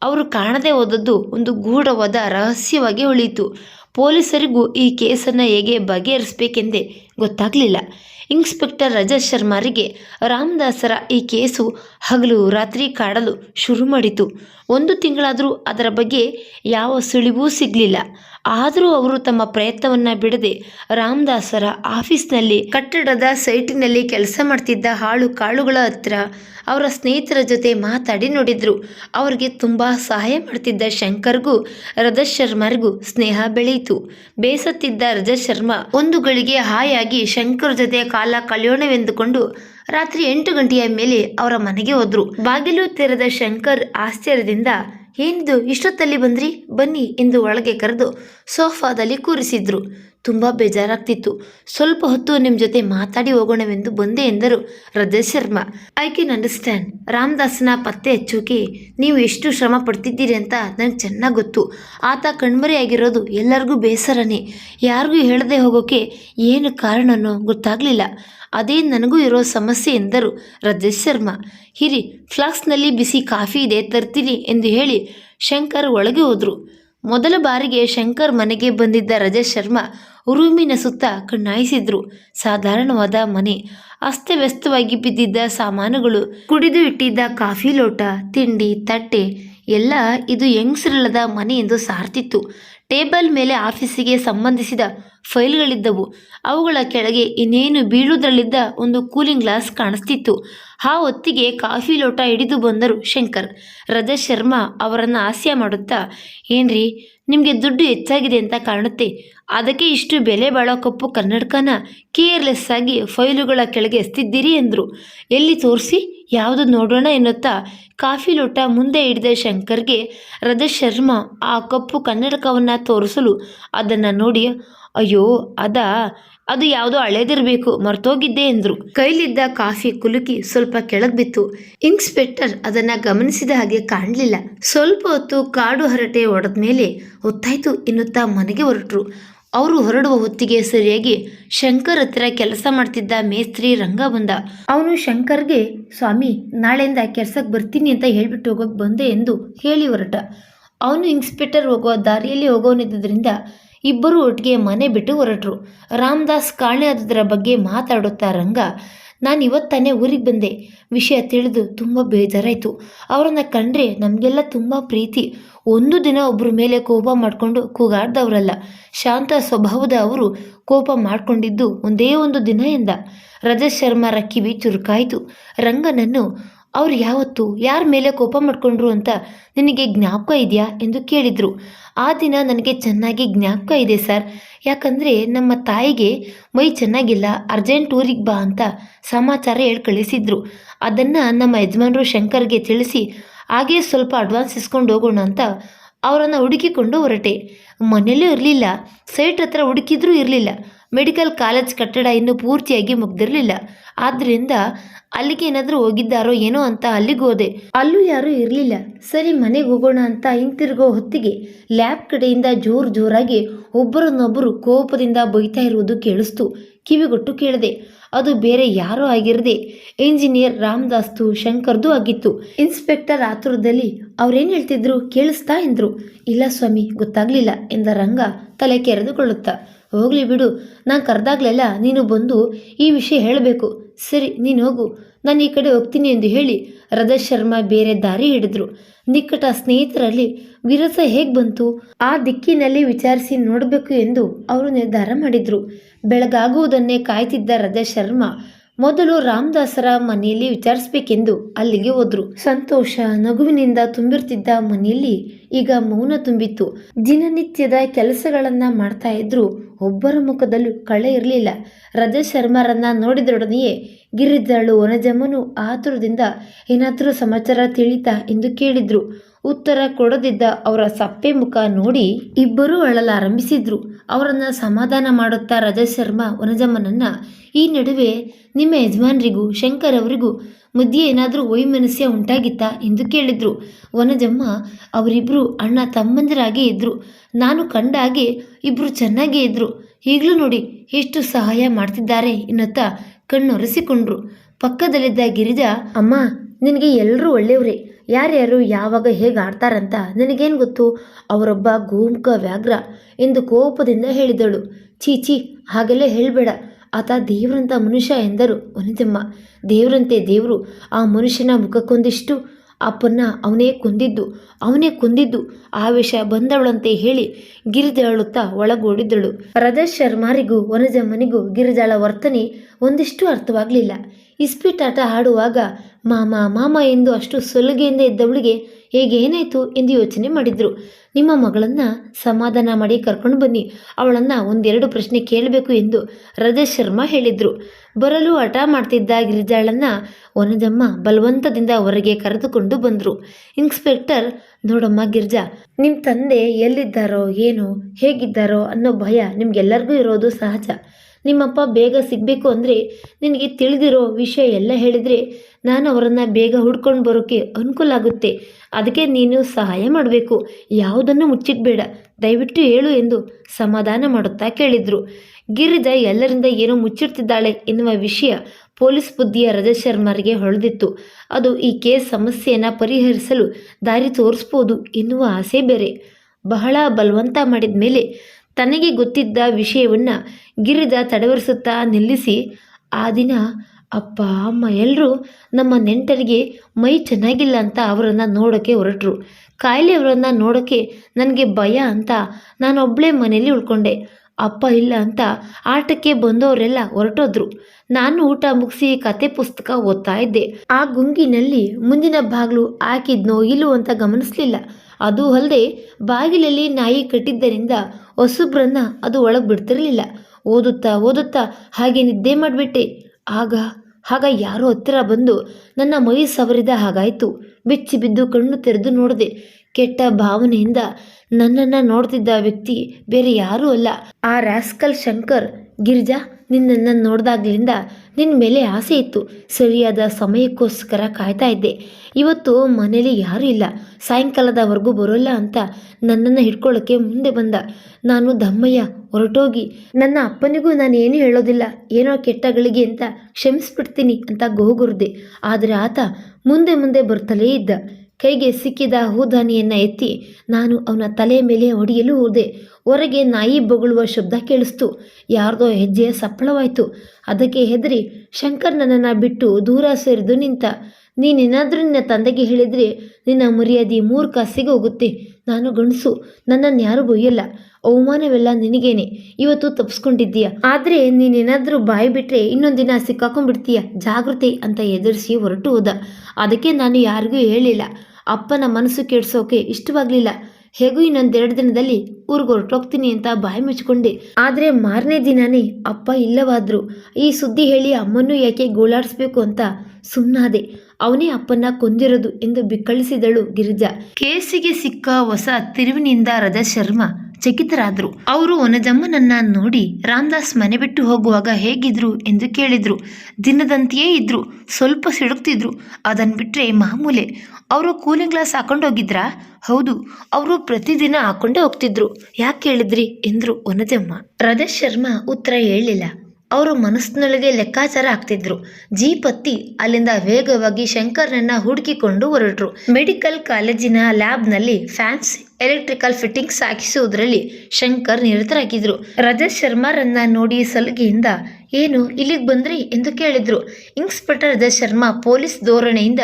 Speaker 1: ಅವರು ಕಾಣದೇ ಹೋದದ್ದು ಒಂದು ಗೂಢವಾದ ರಹಸ್ಯವಾಗಿ ಉಳಿಯಿತು. ಪೊಲೀಸರಿಗೂ ಈ ಕೇಸನ್ನು ಹೇಗೆ ಬಗೆಹರಿಸಬೇಕೆಂದೇ ಗೊತ್ತಾಗಲಿಲ್ಲ. ಇನ್ಸ್ಪೆಕ್ಟರ್ ರಜತ್ ಶರ್ಮಾರಿಗೆ ರಾಮದಾಸರ ಈ ಕೇಸು ಹಗಲು ರಾತ್ರಿ ಕಾಡಲು ಶುರು ಮಾಡಿತು. ಒಂದು ತಿಂಗಳಾದರೂ ಅದರ ಬಗ್ಗೆ ಯಾವ ಸುಳಿವೂ ಸಿಗಲಿಲ್ಲ. ಆದರೂ ಅವರು ತಮ್ಮ ಪ್ರಯತ್ನವನ್ನು ಬಿಡದೆ ರಾಮದಾಸರ ಆಫೀಸ್ನಲ್ಲಿ, ಕಟ್ಟಡದ ಸೈಟಿನಲ್ಲಿ ಕೆಲಸ ಮಾಡ್ತಿದ್ದ ಹಾಳು ಕಾಳುಗಳ ಹತ್ರ ಅವರ ಸ್ನೇಹಿತರ ಜೊತೆ ಮಾತಾಡಿ ನೋಡಿದ್ರು. ಅವರಿಗೆ ತುಂಬ ಸಹಾಯ ಮಾಡ್ತಿದ್ದ ಶಂಕರ್ಗೂ, ರಜತ್ ಶರ್ಮಾರಿಗೂ ಸ್ನೇಹ ಬೆಳೆಯಿತು ಬೇಸತ್ತಿದ್ದ ರಜತ್ ಶರ್ಮಾ ಒಂದು ಗಳಿಗೆ ಹಾಯಾಗಿ ಶಂಕರ್ ಜೊತೆ ಕಾಲ ಕಳೆಯೋಣವೆಂದುಕೊಂಡು ರಾತ್ರಿ ಎಂಟು ಗಂಟೆಯ ಮೇಲೆ ಅವರ ಮನೆಗೆ ಹೋದ್ರು. ಬಾಗಿಲು ತೆರೆದ ಶಂಕರ್ ಆಶ್ಚರ್ಯದಿಂದ, ಏನಿದು, ಇಷ್ಟೊತ್ತಲ್ಲಿ ಬಂದ್ರಿ? ಬನ್ನಿ ಎಂದು ಒಳಗೆ ಕರೆದು ಸೋಫಾದಲ್ಲಿ ಕೂರಿಸಿದ್ರು. ತುಂಬ ಬೇಜಾರಾಗ್ತಿತ್ತು. ಸ್ವಲ್ಪ ಹೊತ್ತು ನಿಮ್ಮ ಜೊತೆ ಮಾತಾಡಿ ಹೋಗೋಣವೆಂದು ಬಂದೆ ಎಂದರು Rajat Sharma. I can understand ರಾಮದಾಸನ ಪತ್ತೆ ಹಚ್ಚೋಕೆ ನೀವು ಎಷ್ಟು ಶ್ರಮ ಪಡ್ತಿದ್ದೀರಿ ಅಂತ ನನಗೆ ಚೆನ್ನಾಗಿ ಗೊತ್ತು. ಆತ ಕಣ್ಮರೆಯಾಗಿರೋದು ಎಲ್ಲರಿಗೂ ಬೇಸರನೇ. ಯಾರಿಗೂ ಹೇಳದೆ ಹೋಗೋಕೆ ಏನು ಕಾರಣನೋ ಗೊತ್ತಾಗಲಿಲ್ಲ. ಅದೇ ನನಗೂ ಇರೋ ಸಮಸ್ಯೆ ಎಂದರು ರಜತ್ ಶರ್ಮಾ. ಹಿರಿ, ಫ್ಲಾಸ್ಕ್ನಲ್ಲಿ ಬಿಸಿ ಕಾಫಿ ಇದೆ, ತರ್ತೀನಿ ಎಂದು ಹೇಳಿ ಶಂಕರ್ ಒಳಗೆ ಹೋದರು. ಮೊದಲ ಬಾರಿಗೆ ಶಂಕರ್ ಮನೆಗೆ ಬಂದಿದ್ದ ರಜತ್ ಶರ್ಮಾ ರೂಮಿನ ಸುತ್ತ ಕಣ್ಣಾಯಿಸಿದ್ರು. ಸಾಧಾರಣವಾದ ಮನೆ. ಅಸ್ತವ್ಯಸ್ತವಾಗಿ ಬಿದ್ದಿದ್ದ ಸಾಮಾನುಗಳು, ಕುಡಿದು ಇಟ್ಟಿದ್ದ ಕಾಫಿ ಲೋಟ, ತಿಂಡಿ, ತಟ್ಟೆ, ಎಲ್ಲ ಇದು ಹೆಂಗಸರಿಲ್ಲದ ಮನೆ ಎಂದು ಸಾರ್ತಿತ್ತು. ಟೇಬಲ್ ಮೇಲೆ ಆಫೀಸಿಗೆ ಸಂಬಂಧಿಸಿದ ಫೈಲ್ಗಳಿದ್ದವು. ಅವುಗಳ ಕೆಳಗೆ ಇನ್ನೇನು ಬೀಳುವುದರಲ್ಲಿದ್ದ ಒಂದು ಕೂಲಿಂಗ್ ಗ್ಲಾಸ್ ಕಾಣಿಸ್ತಿತ್ತು. ಆ ಹೊತ್ತಿಗೆ ಕಾಫಿ ಲೋಟ ಹಿಡಿದು ಬಂದರು ಶಂಕರ್. ರಜತ್ ಶರ್ಮಾ ಅವರನ್ನು ಹಾಸ್ಯ ಮಾಡುತ್ತಾ, ಏನ್ರಿ ನಿಮಗೆ ದುಡ್ಡು ಹೆಚ್ಚಾಗಿದೆ ಅಂತ ಕಾಣುತ್ತೆ. ಅದಕ್ಕೆ ಇಷ್ಟು ಬೆಲೆ ಬಾಳೋ ಕಪ್ಪು ಕನ್ನಡಕನ ಕೇರ್ಲೆಸ್ ಆಗಿ ಫೈಲುಗಳ ಕೆಳಗೆ ಎಸ್ತಿದ್ದೀರಿ ಎಂದರು. ಎಲ್ಲಿ ತೋರಿಸಿ? ಯಾವುದು ನೋಡೋಣ ಎನ್ನುತ್ತಾ ಕಾಫಿ ಲೋಟ ಮುಂದೆ ಹಿಡಿದ ಶಂಕರ್ಗೆ ರಜ ಶರ್ಮಾ ಆ ಕಪ್ಪು ಕನ್ನಡಕವನ್ನು ತೋರಿಸಲು ಅದನ್ನು ನೋಡಿ, ಅಯ್ಯೋ, ಅದಾ ಅದು ಯಾವುದೋ ಹಳೇದಿರಬೇಕು ಮರ್ತೋಗಿದ್ದೆ ಎಂದರು. ಕೈಲಿದ್ದ ಕಾಫಿ ಕುಲುಕಿ ಸ್ವಲ್ಪ ಕೆಳಗೆ ಬಿತ್ತು. ಇನ್ಸ್ಪೆಕ್ಟರ್ ಅದನ್ನು ಗಮನಿಸಿದ ಹಾಗೆ ಕಾಣಲಿಲ್ಲ. ಸ್ವಲ್ಪ ಹೊತ್ತು ಕಾಡು ಹರಟೆ ಒಡೆದ ಮೇಲೆ ಹೊತ್ತಾಯ್ತು ಎನ್ನುತ್ತಾ ಮನೆಗೆ ಹೊರಟರು. ಅವರು ಹೊರಡುವ ಹೊತ್ತಿಗೆ ಸರಿಯಾಗಿ ಶಂಕರ್ ಹತ್ತಿರ ಕೆಲಸ ಮಾಡ್ತಿದ್ದ ಮೇಸ್ತ್ರಿ ರಂಗ ಬಂದ. ಅವನು ಶಂಕರ್ಗೆ, ಸ್ವಾಮಿ, ನಾಳೆಯಿಂದ ಕೆಲ್ಸಕ್ಕೆ ಬರ್ತೀನಿ ಅಂತ ಹೇಳ್ಬಿಟ್ಟು ಹೋಗೋಕೆ ಬಂದೆ ಎಂದು ಹೇಳಿ ಹೊರಟ. ಅವನು ಇನ್ಸ್ಪೆಕ್ಟರ್ ಹೋಗೋ ದಾರಿಯಲ್ಲಿ ಹೋಗೋನಿದ್ದರಿಂದ ಇಬ್ಬರು ಒಟ್ಟಿಗೆ ಮನೆ ಬಿಟ್ಟು ಹೊರಟರು. ರಾಮದಾಸ್ ಕಾಣೆ ಆದದ್ರ ಬಗ್ಗೆ ಮಾತಾಡುತ್ತಾ ರಂಗ, ನಾನು ಇವತ್ತಾನೆ ಊರಿಗೆ ಬಂದೆ. ವಿಷಯ ತಿಳಿದು ತುಂಬ ಬೇಜಾರಾಯಿತು. ಅವರನ್ನು ಕಂಡ್ರೆ ನಮಗೆಲ್ಲ ತುಂಬ ಪ್ರೀತಿ. ಒಂದು ದಿನ ಒಬ್ಬರ ಮೇಲೆ ಕೋಪ ಮಾಡಿಕೊಂಡು ಕೂಗಾಡ್ದವರಲ್ಲ. ಶಾಂತ ಸ್ವಭಾವದ ಅವರು ಕೋಪ ಮಾಡಿಕೊಂಡಿದ್ದು ಒಂದೇ ಒಂದು ದಿನ ಎಂದ ರಜತ್ ಶರ್ಮಾರ ಕಿವಿ ಚುರುಕಾಯಿತು. ರಂಗನನ್ನು ಅವ್ರು ಯಾವತ್ತು, ಯಾರ ಮೇಲೆ ಕೋಪ ಮಾಡಿಕೊಂಡ್ರು ಅಂತ ನಿನಗೆ ಜ್ಞಾಪಕ ಇದೆಯಾ ಎಂದು ಕೇಳಿದರು. ಆ ದಿನ ನನಗೆ ಚೆನ್ನಾಗಿ ಜ್ಞಾಪಕ ಇದೆ ಸರ್. ಯಾಕಂದರೆ ನಮ್ಮ ತಾಯಿಗೆ ಮೈ ಚೆನ್ನಾಗಿಲ್ಲ, ಅರ್ಜೆಂಟ್ ಊರಿಗೆ ಬಾ ಅಂತ ಸಮಾಚಾರ ಹೇಳಿ ಕಳಿಸಿದ್ರು. ಅದನ್ನು ನಮ್ಮ ಯಜಮಾನರು ಶಂಕರ್ಗೆ ತಿಳಿಸಿ, ಹಾಗೇ ಸ್ವಲ್ಪ ಅಡ್ವಾನ್ಸ್ ಇಸ್ಕೊಂಡು ಹೋಗೋಣ ಅಂತ ಅವರನ್ನು ಹುಡುಕಿಕೊಂಡು ಹೊರಟೆ. ಮನೆಯಲ್ಲೂ ಇರಲಿಲ್ಲ, ಸೈಟ್ ಹತ್ರ ಹುಡುಕಿದ್ರೂ ಇರಲಿಲ್ಲ. ಮೆಡಿಕಲ್ ಕಾಲೇಜ್ ಕಟ್ಟಡ ಇನ್ನೂ ಪೂರ್ತಿಯಾಗಿ ಮುಗ್ದಿರಲಿಲ್ಲ. ಆದ್ದರಿಂದ ಅಲ್ಲಿಗೆ ಏನಾದರೂ ಹೋಗಿದ್ದಾರೋ ಏನೋ ಅಂತ ಅಲ್ಲಿಗೆ ಹೋದೆ. ಅಲ್ಲೂ ಯಾರೂ ಇರಲಿಲ್ಲ. ಸರಿ, ಮನೆಗೆ ಹೋಗೋಣ ಅಂತ ಹಿಂತಿರುಗೋ ಹೊತ್ತಿಗೆ ಲ್ಯಾಬ್ ಕಡೆಯಿಂದ ಜೋರು ಜೋರಾಗಿ ಒಬ್ಬರನ್ನೊಬ್ಬರು ಕೋಪದಿಂದ ಬೈತಾ ಇರುವುದು ಕೇಳಿಸ್ತು. ಕಿವಿಗೊಟ್ಟು ಕೇಳಿದೆ. ಅದು ಬೇರೆ ಯಾರೋ ಆಗಿರದೆ ಇಂಜಿನಿಯರ್ ರಾಮದಾಸ್ತು ಶಂಕರ್ದು ಆಗಿತ್ತು. ಇನ್ಸ್ಪೆಕ್ಟರ್ ಆತುರದಲ್ಲಿ ಅವ್ರೇನು ಹೇಳ್ತಿದ್ರು? ಕೇಳಿಸ್ತಾ ಎಂದ್ರು. ಇಲ್ಲ ಸ್ವಾಮಿ, ಗೊತ್ತಾಗ್ಲಿಲ್ಲ ಎಂದ ರಂಗ ತಲೆ ಕೆರೆದುಕೊಳ್ಳುತ್ತಾ. ಹೋಗ್ಲಿ ಬಿಡು, ನಾನು ಕರೆದಾಗ್ಲೆಲ್ಲ ನೀನು ಬಂದು ಈ ವಿಷಯ ಹೇಳಬೇಕು. ಸರಿ, ನೀನು ಹೋಗು. ನಾನು ಈ ಕಡೆ ಹೋಗ್ತೀನಿ ಎಂದು ಹೇಳಿ ರದಶ್ ಶರ್ಮಾ ಬೇರೆ ದಾರಿ ಹಿಡಿದ್ರು. ನಿಕಟ ಸ್ನೇಹಿತರಲ್ಲಿ ವಿರಸ ಹೇಗೆ ಬಂತು? ಆ ದಿಕ್ಕಿನಲ್ಲಿ ವಿಚಾರಿಸಿ ನೋಡಬೇಕು ಎಂದು ಅವರು ನಿರ್ಧಾರ ಮಾಡಿದರು. ಬೆಳಗಾಗುವುದನ್ನೇ ಕಾಯ್ತಿದ್ದ ರದಶ್ ಶರ್ಮಾ ಮೊದಲು ರಾಮದಾಸರ ಮನೆಯಲ್ಲಿ ವಿಚಾರಿಸ್ಬೇಕೆಂದು ಅಲ್ಲಿಗೆ ಹೋದ್ರು. ಸಂತೋಷ ನಗುವಿನಿಂದ ತುಂಬಿರ್ತಿದ್ದ ಮನೆಯಲ್ಲಿ ಈಗ ಮೌನ ತುಂಬಿತ್ತು. ದಿನನಿತ್ಯದ ಕೆಲಸಗಳನ್ನ ಮಾಡ್ತಾ ಇದ್ರು. ಒಬ್ಬರ ಮುಖದಲ್ಲೂ ಕಳೆ ಇರಲಿಲ್ಲ. ರಜ ಶರ್ಮರನ್ನ ನೋಡಿದೊಡನೆಯೇ ಗಿರಿದಳು ವನಜಮನು ಆತುರದಿಂದ ಏನಾದರೂ ಸಮಾಚಾರ ತಿಳಿತಾ ಎಂದು ಕೇಳಿದ್ರು. ಉತ್ತರ ಕೊಡದಿದ್ದ ಅವರ ಸಪ್ಪೆ ಮುಖ ನೋಡಿ ಇಬ್ಬರೂ ಅಳಲಾರಂಭಿಸಿದ್ರು. ಅವರನ್ನು ಸಮಾಧಾನ ಮಾಡುತ್ತಾ ರಜ ಶರ್ಮಾ ವನಜಮ್ಮನನ್ನ, ಈ ನಡುವೆ ನಿಮ್ಮ ಯಜಮಾನ್ರಿಗೂ, ಶಂಕರ್ ಅವರಿಗೂ ಮಧ್ಯೆ ಏನಾದರೂ ವೈಮನಸ್ಯ ಉಂಟಾಗಿತ್ತಾ? ಎಂದು ಕೇಳಿದ್ರು. ವನಜಮ್ಮ ಅವರಿಬ್ಬರು ಅಣ್ಣ ತಮ್ಮಂದಿರಾಗೇ ಇದ್ರು. ನಾನು ಕಂಡ ಹಾಗೆ ಇಬ್ಬರು ಚೆನ್ನಾಗೇ ಇದ್ರು. ಈಗಲೂ ನೋಡಿ ಎಷ್ಟು ಸಹಾಯ ಮಾಡ್ತಿದ್ದಾರೆ ಎನ್ನುತ್ತಾ ಕಣ್ಣೊರೆಸಿಕೊಂಡ್ರು. ಪಕ್ಕದಲ್ಲಿದ್ದ ಗಿರಿಜಾ, ಅಮ್ಮ, ನಿನಗೆ ಎಲ್ಲರೂ ಒಳ್ಳೆಯವರೇ. ಯಾರ್ಯಾರು ಯಾವಾಗ ಹೇಗೆ ಆಡ್ತಾರಂತ ನನಗೇನು ಗೊತ್ತು? ಅವರೊಬ್ಬ ಗೋಮುಖ ವ್ಯಾಘ್ರ ಎಂದು ಕೋಪದಿಂದ ಹೇಳಿದಳು, ಛೀ ಹಾಗೆಲ್ಲ ಹೇಳಬೇಡ. ಆತ ದೇವರಂತ ಮನುಷ್ಯ ಎಂದರು ವನಿತಮ್ಮ. ದೇವರಂತೆ ದೇವರು, ಆ ಮನುಷ್ಯನ ಮುಖಕ್ಕೊಂದಿಷ್ಟು ಅಪ್ಪನ್ನ ಅವನೇ ಕೊಂದಿದ್ದು ಅವನೇ ಕೊಂದಿದ್ದು. ವಿಷ ಬಂದವಳಂತೆ ಹೇಳಿ ಗಿರಿಜಾಳುತ್ತಾ ಒಳಗೂಡಿದ್ದಳು. ರಜೇಶ್ ಶರ್ಮಾರಿಗೂ ವನಜಮ್ಮನಿಗೂ ಗಿರಿಜಾಳ ವರ್ತನೆ ಒಂದಿಷ್ಟು ಅರ್ಥವಾಗಲಿಲ್ಲ. ಇಸ್ಪೀಟಾಟ ಆಡುವಾಗ ಮಾಮ ಮಾಮ ಎಂದು ಅಷ್ಟು ಸೊಲುಗೆಯಿಂದ ಇದ್ದವಳಿಗೆ ಹೇಗೆ ಏನಾಯಿತು ಎಂದು ಯೋಚನೆ ಮಾಡಿದ್ರು. ನಿಮ್ಮ ಮಗಳನ್ನು ಸಮಾಧಾನ ಮಾಡಿ ಕರ್ಕೊಂಡು ಬನ್ನಿ, ಅವಳನ್ನು ಒಂದೆರಡು ಪ್ರಶ್ನೆ ಕೇಳಬೇಕು ಎಂದು ರಜತ್ ಶರ್ಮಾ ಹೇಳಿದರು. ಬರಲು ಹಠ ಮಾಡ್ತಿದ್ದ ಗಿರಿಜಾಳನ್ನು ವನಜಮ್ಮ ಬಲವಂತದಿಂದ ಹೊರಗೆ ಕರೆದುಕೊಂಡು ಬಂದರು. ಇನ್ಸ್ಪೆಕ್ಟರ್, ನೋಡಮ್ಮ ಗಿರ್ಜಾ ನಿಮ್ಮ ತಂದೆ ಎಲ್ಲಿದ್ದಾರೋ, ಏನು, ಹೇಗಿದ್ದಾರೋ ಅನ್ನೋ ಭಯ ನಿಮ್ಗೆಲ್ಲರಿಗೂ ಇರೋದು ಸಹಜ. ನಿಮ್ಮಪ್ಪ ಬೇಗ ಸಿಗಬೇಕು ಅಂದರೆ ನಿನಗೆ ತಿಳಿದಿರೋ ವಿಷಯ ಎಲ್ಲ ಹೇಳಿದರೆ ನಾನು ಅವರನ್ನು ಬೇಗ ಹುಡ್ಕೊಂಡು ಬರೋಕ್ಕೆ ಅನುಕೂಲ ಆಗುತ್ತೆ. ಅದಕ್ಕೆ ನೀನು ಸಹಾಯ ಮಾಡಬೇಕು. ಯಾವುದನ್ನು ಮುಚ್ಚಿಡಬೇಡ. ದಯವಿಟ್ಟು ಹೇಳು ಎಂದು ಸಮಾಧಾನ ಮಾಡುತ್ತಾ ಕೇಳಿದರು. ಗಿರಿಜಾ ಎಲ್ಲರಿಂದ ಏನೋ ಮುಚ್ಚಿಡ್ತಿದ್ದಾಳೆ ಎನ್ನುವ ವಿಷಯ ಪೊಲೀಸ್ ಬುದ್ಧಿಯ ರಜತ್ ಶರ್ಮರಿಗೆ ಹೊಳೆದಿತ್ತು. ಅದು ಈ ಕೇಸ್ ಸಮಸ್ಯೆಯನ್ನು ಪರಿಹರಿಸಲು ದಾರಿ ತೋರಿಸ್ಬೋದು ಎನ್ನುವ ಆಸೆ ಬೇರೆ. ಬಹಳ ಬಲವಂತ ಮಾಡಿದ ಮೇಲೆ ತನಗೆ ಗೊತ್ತಿದ್ದ ವಿಷಯವನ್ನು ಗಿರಿಜ ತಡವರಿಸುತ್ತಾ ನಿಲ್ಲಿಸಿ, ಆ ದಿನ ಅಪ್ಪ, ಅಮ್ಮ ಎಲ್ಲರೂ ನಮ್ಮ ನೆಂಟರಿಗೆ ಮೈ ಚೆನ್ನಾಗಿಲ್ಲ ಅಂತ ಅವರನ್ನು ನೋಡೋಕ್ಕೆ ಹೊರಟರು. ಕಾಯಿಲೆ ಅವರನ್ನು ನೋಡೋಕ್ಕೆ ನನಗೆ ಭಯ ಅಂತ ನಾನೊಬ್ಬಳೇ ಮನೇಲಿ ಉಳ್ಕೊಂಡೆ. ಅಪ್ಪ ಇಲ್ಲ ಅಂತ ಆಟಕ್ಕೆ ಬಂದವರೆಲ್ಲ ಹೊರಟೋದ್ರು. ನಾನು ಊಟ ಮುಗಿಸಿ ಕತೆ ಪುಸ್ತಕ ಓದ್ತಾ ಇದ್ದೆ. ಆ ಗುಂಗಿನಲ್ಲಿ ಮುಂದಿನ ಬಾಗಿಲು ಹಾಕಿದ್ನೋ ಇಲ್ಲೋ ಅಂತ ಗಮನಿಸಲಿಲ್ಲ. ಅದು ಅಲ್ಲದೆ ಬಾಗಿಲಲ್ಲಿ ನಾಯಿ ಕಟ್ಟಿದ್ದರಿಂದ ಹೊಸಬ್ರನ್ನ ಅದು ಒಳಗೆ ಬಿಡ್ತಿರಲಿಲ್ಲ. ಓದುತ್ತಾ ಓದುತ್ತಾ ಹಾಗೆ ನಿದ್ದೆ ಮಾಡಿಬಿಟ್ಟೆ. ಆಗ ಆಗ ಯಾರೋ ಹತ್ತಿರ ಬಂದು ನನ್ನ ಮೈ ಸವರಿದ ಹಾಗಾಯಿತು. ಬೆಚ್ಚಿ ಬಿದ್ದು ಕಣ್ಣು ತೆರೆದು ನೋಡಿದೆ. ಕೆಟ್ಟ ಭಾವನೆಯಿಂದ ನನ್ನನ್ನು ನೋಡ್ತಿದ್ದ ವ್ಯಕ್ತಿ ಬೇರೆ ಯಾರೂ ಅಲ್ಲ. ಆ ರಾಸ್ಕಲ್ ಶಂಕರ್, ಗಿರಿಜಾ ನಿನ್ನನ್ನು ನೋಡಿದಾಗ್ಲಿಂದ ನಿನ್ನ ಮೇಲೆ ಆಸೆ ಇತ್ತು. ಸರಿಯಾದ ಸಮಯಕ್ಕೋಸ್ಕರ ಕಾಯ್ತಾ ಇದ್ದೆ. ಇವತ್ತು ಮನೇಲಿ ಯಾರೂ ಇಲ್ಲ. ಸಾಯಂಕಾಲದವರೆಗೂ ಬರೋಲ್ಲ ಅಂತ ನನ್ನನ್ನು ಹಿಡ್ಕೊಳ್ಳೋಕ್ಕೆ ಮುಂದೆ ಬಂದ. ನಾನು ದಮ್ಮಯ್ಯ ಹೊರಟೋಗಿ, ನನ್ನ ಅಪ್ಪನಿಗೂ ನಾನು ಏನು ಹೇಳೋದಿಲ್ಲ. ಏನೋ ಕೆಟ್ಟಗಳಿಗೆ ಅಂತ ಕ್ಷಮಿಸ್ಬಿಡ್ತೀನಿ ಅಂತ ಗೋಗುರ್ದೆ. ಆದರೆ ಆತ ಮುಂದೆ ಮುಂದೆ ಬರ್ತಲೇ ಇದ್ದ. ಕೈಗೆ ಸಿಕ್ಕಿದ ಹೂದಾನಿಯನ್ನು ಎತ್ತಿ ನಾನು ಅವನ ತಲೆ ಮೇಲೆ ಹೊಡೆಯಲು ಹೋದೆ. ಹೊರಗೆ ನಾಯಿ ಬೊಗಳುವ ಶಬ್ದ ಕೇಳಿಸ್ತು. ಯಾರ್ದೋ ಹೆಜ್ಜೆಯ ಸಪ್ಪಳವಾಯಿತು. ಅದಕ್ಕೆ ಹೆದರಿ ಶಂಕರ್ ನನ್ನನ್ನು ಬಿಟ್ಟು ದೂರ ಸೇರಿದು ನಿಂತ, ನೀನೇನಾದರೂ ನಿನ್ನ ತಂದೆಗೆ ಹೇಳಿದರೆ ನಿನ್ನ ಮರ್ಯಾದೆ ಮೂರು ಕಾಸಿಗೆ ಹೋಗುತ್ತೆ ನಾನು ಗಂಡಸು, ನನ್ನನ್ನು ಯಾರು ಬೊಯ್ಯಲ್ಲ. ಅವಮಾನವೆಲ್ಲ ನಿನಗೇನೆ. ಇವತ್ತು ತಪ್ಪಿಸ್ಕೊಂಡಿದ್ದೀಯ ಆದರೆ ನೀನೇನಾದರೂ ಬಾಯಿ ಬಿಟ್ಟರೆ ಇನ್ನೊಂದಿನ ಸಿಕ್ಕಾಕೊಂಡ್ಬಿಡ್ತೀಯ. ಜಾಗೃತಿ ಅಂತ ಎದುರಿಸಿ ಹೊರಟು ಹೋದ. ಅದಕ್ಕೆ ನಾನು ಯಾರಿಗೂ ಹೇಳಿಲ್ಲ. ಅಪ್ಪನ ಮನಸ್ಸು ಕೆಡ್ಸೋಕೆ ಇಷ್ಟವಾಗಲಿಲ್ಲ. ಹೇಗೂ ಇನ್ನೊಂದೆರಡು ದಿನದಲ್ಲಿ ಊರಿಗೆ ಹೊರಟೋಗ್ತೀನಿ ಅಂತ ಬಾಯಿ ಮುಚ್ಕೊಂಡೆ ಆದರೆ ಮಾರನೇ ದಿನಾನೇ ಅಪ್ಪ ಇಲ್ಲವಾದ್ರು. ಈ ಸುದ್ದಿ ಹೇಳಿ ಅಮ್ಮನೂ ಯಾಕೆ ಗೋಳಾಡಿಸ್ಬೇಕು ಅಂತ ಸುಮ್ಮನಾದೆ ಅವನೇ ಅಪ್ಪನ ಕೊಂದಿರೋದು ಎಂದು ಬಿಕ್ಕಳಿಸಿದಳು ಗಿರಿಜಾ. ಕೇಸಿಗೆ ಸಿಕ್ಕ ಹೊಸ ತಿರುವಿನಿಂದ ರಜಾ ಶರ್ಮಾ ಚಕಿತರಾದ್ರು. ಅವರು ಒನಜಮ್ಮನನ್ನ ನೋಡಿ ರಾಮದಾಸ್ ಮನೆ ಬಿಟ್ಟು ಹೋಗುವಾಗ ಹೇಗಿದ್ರು ಎಂದು ಕೇಳಿದ್ರು. ದಿನದಂತೆಯೇ ಇದ್ರು. ಸ್ವಲ್ಪ ಸಿಡುಕ್ತಿದ್ರು. ಅದನ್ ಬಿಟ್ರೆ ಮಾಮೂಲೆ. ಅವರು ಕೂಲಿಂಗ್ ಗ್ಲಾಸ್ ಹಾಕೊಂಡು ಹೋಗಿದ್ರಾ? ಹೌದು, ಅವರು ಪ್ರತಿದಿನ ಹಾಕೊಂಡೇ ಹೋಗ್ತಿದ್ರು. ಯಾಕೆ ಹೇಳಿದ್ರಿ? ಎಂದ್ರು ಒನದೆಮ್ಮ ರಜತ್ ಶರ್ಮಾ ಉತ್ತರ ಹೇಳಲಿಲ್ಲ ಅವರು ಮನಸ್ಸಿನೊಳಗೆ ಲೆಕ್ಕಾಚಾರ ಆಗ್ತಿದ್ರು ಜೀಪ್ ಹತ್ತಿ ಅಲ್ಲಿಂದ ವೇಗವಾಗಿ ಶಂಕರ್ನನ್ನ ಹುಡುಕಿಕೊಂಡು ಹೊರಟರು. ಮೆಡಿಕಲ್ ಕಾಲೇಜಿನ ಲ್ಯಾಬ್ನಲ್ಲಿ ಫ್ಯಾನ್ಸ್ ಎಲೆಕ್ಟ್ರಿಕಲ್ ಫಿಟ್ಟಿಂಗ್ಸ್ ಹಾಕಿಸುವುದರಲ್ಲಿ ಶಂಕರ್ ನಿರತರಾಗಿದ್ರು. ರಜತ್ ಶರ್ಮಾರನ್ನ ನೋಡಿ ಸಲುಗೆಯಿಂದ ಏನು? ಇಲ್ಲಿಗೆ ಬಂದ್ರಿ? ಎಂದು ಕೇಳಿದ್ರು. ಇನ್ಸ್ಪೆಕ್ಟರ್ ದ ಶರ್ಮಾ ಪೊಲೀಸ್ ಧೋರಣೆಯಿಂದ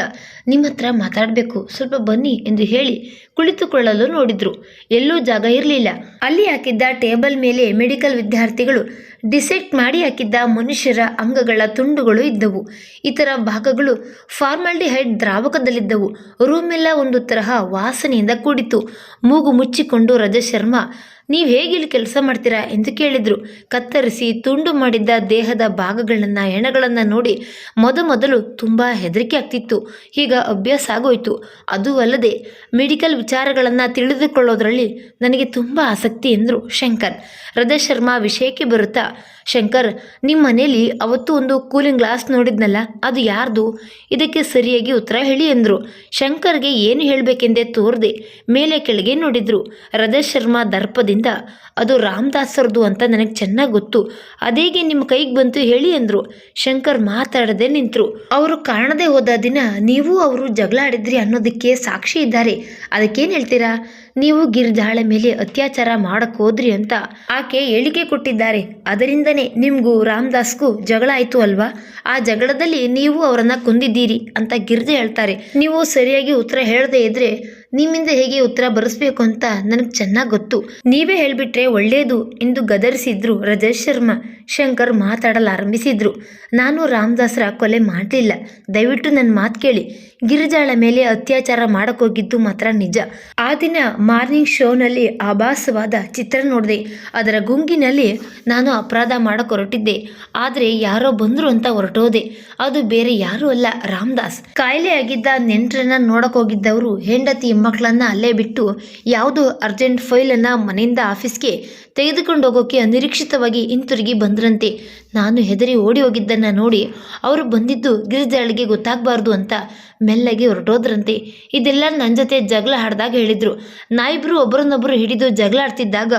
Speaker 1: ನಿಮ್ಮ ಹತ್ರ ಮಾತಾಡಬೇಕು. ಸ್ವಲ್ಪ ಬನ್ನಿ ಎಂದು ಹೇಳಿ ಕುಳಿತುಕೊಳ್ಳಲು ನೋಡಿದ್ರು. ಎಲ್ಲೂ ಜಾಗ ಇರಲಿಲ್ಲ. ಅಲ್ಲಿ ಹಾಕಿದ್ದ ಟೇಬಲ್ ಮೇಲೆ ಮೆಡಿಕಲ್ ವಿದ್ಯಾರ್ಥಿಗಳು ಡಿಸೆಕ್ಟ್ ಮಾಡಿ ಹಾಕಿದ್ದ ಮನುಷ್ಯರ ಅಂಗಗಳ ತುಂಡುಗಳು ಇದ್ದವು. ಇತರ ಭಾಗಗಳು ಫಾರ್ಮಾಲ್ಡಿಹೈಡ್ ದ್ರಾವಕದಲ್ಲಿದ್ದವು. ರೂಮೆಲ್ಲ ಒಂದು ತರಹ ವಾಸನೆಯಿಂದ ಕೂಡಿತು ಮೂಗು ಮುಚ್ಚಿಕೊಂಡು ರಜಶರ್ಮ ಶರ್ಮಾ ನೀವು ಹೇಗೆ ಇಲ್ಲಿ ಕೆಲಸ ಮಾಡ್ತೀರಾ ಎಂದು ಕೇಳಿದರು. ಕತ್ತರಿಸಿ ತುಂಡು ಮಾಡಿದ್ದ ದೇಹದ ಭಾಗಗಳನ್ನು, ಎಣಗಳನ್ನು ನೋಡಿ ಮೊದಮೊದಲು ತುಂಬ ಹೆದರಿಕೆ ಆಗ್ತಿತ್ತು. ಈಗ ಅಭ್ಯಾಸ ಆಗೋಯ್ತು. ಅದು ಅಲ್ಲದೆ ಮೆಡಿಕಲ್ ವಿಚಾರಗಳನ್ನು ತಿಳಿದುಕೊಳ್ಳೋದ್ರಲ್ಲಿ ನನಗೆ ತುಂಬ ಆಸಕ್ತಿ ಎಂದರು ಶಂಕರ್. ಹೃದಯ ಶರ್ಮಾ ವಿಷಯಕ್ಕೆ ಬರುತ್ತಾ ಶಂಕರ್ ನಿಮ್ಮ ಮನೇಲಿ ಅವತ್ತು ಒಂದು ಕೂಲಿಂಗ್ ಗ್ಲಾಸ್ ನೋಡಿದ್ನಲ್ಲ, ಅದು ಯಾರ್ದು? ಇದಕ್ಕೆ ಸರಿಯಾಗಿ ಉತ್ತರ ಹೇಳಿ ಎಂದರು ಶಂಕರ್ಗೆ ಏನು ಹೇಳಬೇಕೆಂದೇ ತೋರದೆ ಮೇಲೆ ಕೆಳಗೆ ನೋಡಿದ್ರು. ಹೃದಯ ಶರ್ಮಾ ದರ್ಪದಿಂದ, ಅದು ರಾಮದಾಸರದು ಅಂತ ನನಗೆ ಚೆನ್ನಾಗಿ ಗೊತ್ತು. ಅದೇಗೆ ನಿಮ್ಮ ಕೈಗೆ ಬಂತು ಹೇಳಿ ಎಂದರು ಶಂಕರ್ ಮಾತಾಡದೆ ನಿಂತರು. ಅವರು ಕಾಣದೇ ಹೋದ ದಿನ ನೀವು ಅವರು ಜಗಳ ಆಡಿದ್ರಿ ಅನ್ನೋದಕ್ಕೆ ಸಾಕ್ಷಿ ಇದ್ದಾರೆ. ಅದಕ್ಕೇನು ಹೇಳ್ತೀರಾ? ನೀವು ಗಿರ್ಜಾಳ ಮೇಲೆ ಅತ್ಯಾಚಾರ ಮಾಡಕ್ಕೋದ್ರಿ ಅಂತ ಆಕೆ ಹೇಳಿಕೆ ಕೊಟ್ಟಿದ್ದಾರೆ. ಅದರಿಂದನೇ ನಿಮಗೂ ರಾಮದಾಸ್ಗೂ ಜಗಳ ಆಯ್ತು ಅಲ್ವಾ? ಆ ಜಗಳದಲ್ಲಿ ನೀವು ಅವರನ್ನ ಕೊಂದಿದ್ದೀರಿ ಅಂತ ಗಿರ್ಜೆ ಹೇಳ್ತಾರೆ. ನೀವು ಸರಿಯಾಗಿ ಉತ್ತರ ಹೇಳದೇ ಇದ್ರೆ ನಿಮ್ಮಿಂದ ಹೇಗೆ ಉತ್ತರ ಬರೆಸ್ಬೇಕು ಅಂತ ನನಗೆ ಚೆನ್ನಾಗಿ ಗೊತ್ತು. ನೀವೇ ಹೇಳ್ಬಿಟ್ರೆ ಒಳ್ಳೆಯದು ಎಂದು ಗದರಿಸಿದ್ರು ರಜೇಶ್ ಶರ್ಮಾ. ಶಂಕರ್ ಮಾತಾಡಲಾರಂಭಿಸಿದ್ರು. ನಾನು ರಾಮದಾಸರ ಕೊಲೆ ಮಾಡಲಿಲ್ಲ. ದಯವಿಟ್ಟು ನನ್ನ ಮಾತು ಕೇಳಿ. ಗಿರಿಜಾಳ ಮೇಲೆ ಅತ್ಯಾಚಾರ ಮಾಡಕ್ಕೋಗಿದ್ದು ಮಾತ್ರ ನಿಜ. ಆ ದಿನ ಮಾರ್ನಿಂಗ್ ಶೋನಲ್ಲಿ ಆಭಾಸವಾದ ಚಿತ್ರ ನೋಡಿದೆ. ಅದರ ಗುಂಗಿನಲ್ಲಿ ನಾನು ಅಪರಾಧ ಮಾಡಕ್ಕೆ ಹೊರಟಿದ್ದೆ ಆದರೆ ಯಾರೋ ಬಂದರು ಅಂತ ಹೊರಟೋದೆ. ಅದು ಬೇರೆ ಯಾರೂ ಅಲ್ಲ ರಾಮದಾಸ್. ಕಾಯಿಲೆ ಆಗಿದ್ದ ನೆಂಟರನ್ನ ನೋಡಕ್ ಹೋಗಿದ್ದವರು ಹೆಂಡತಿ ಮಕ್ಕಳನ್ನ ಅಲ್ಲೇ ಬಿಟ್ಟು ಯಾವುದೋ ಅರ್ಜೆಂಟ್ ಫೈಲನ್ನು ಮನೆಯಿಂದ ಆಫೀಸ್ಗೆ ತೆಗೆದುಕೊಂಡು ಹೋಗೋಕೆ ಅನಿರೀಕ್ಷಿತವಾಗಿ ಹಿಂತಿರುಗಿ ಬಂದ್ರಂತೆ. ನಾನು ಹೆದರಿ ಓಡಿ ಹೋಗಿದ್ದನ್ನು ನೋಡಿ ಅವರು ಬಂದಿದ್ದು ಗಿರಿಜಾಳಿಗೆ ಗೊತ್ತಾಗಬಾರ್ದು ಅಂತ ಮೆಲ್ಲಗೆ ಹೊರಟೋದ್ರಂತೆ. ಇದೆಲ್ಲ ನನ್ನ ಜೊತೆ ಜಗಳ ಆಡ್ದಾಗ ಹೇಳಿದರು. ನಾಯಿಬ್ರು ಒಬ್ಬರನ್ನೊಬ್ಬರು ಹಿಡಿದು ಜಗಳ ಆಡ್ತಿದ್ದಾಗ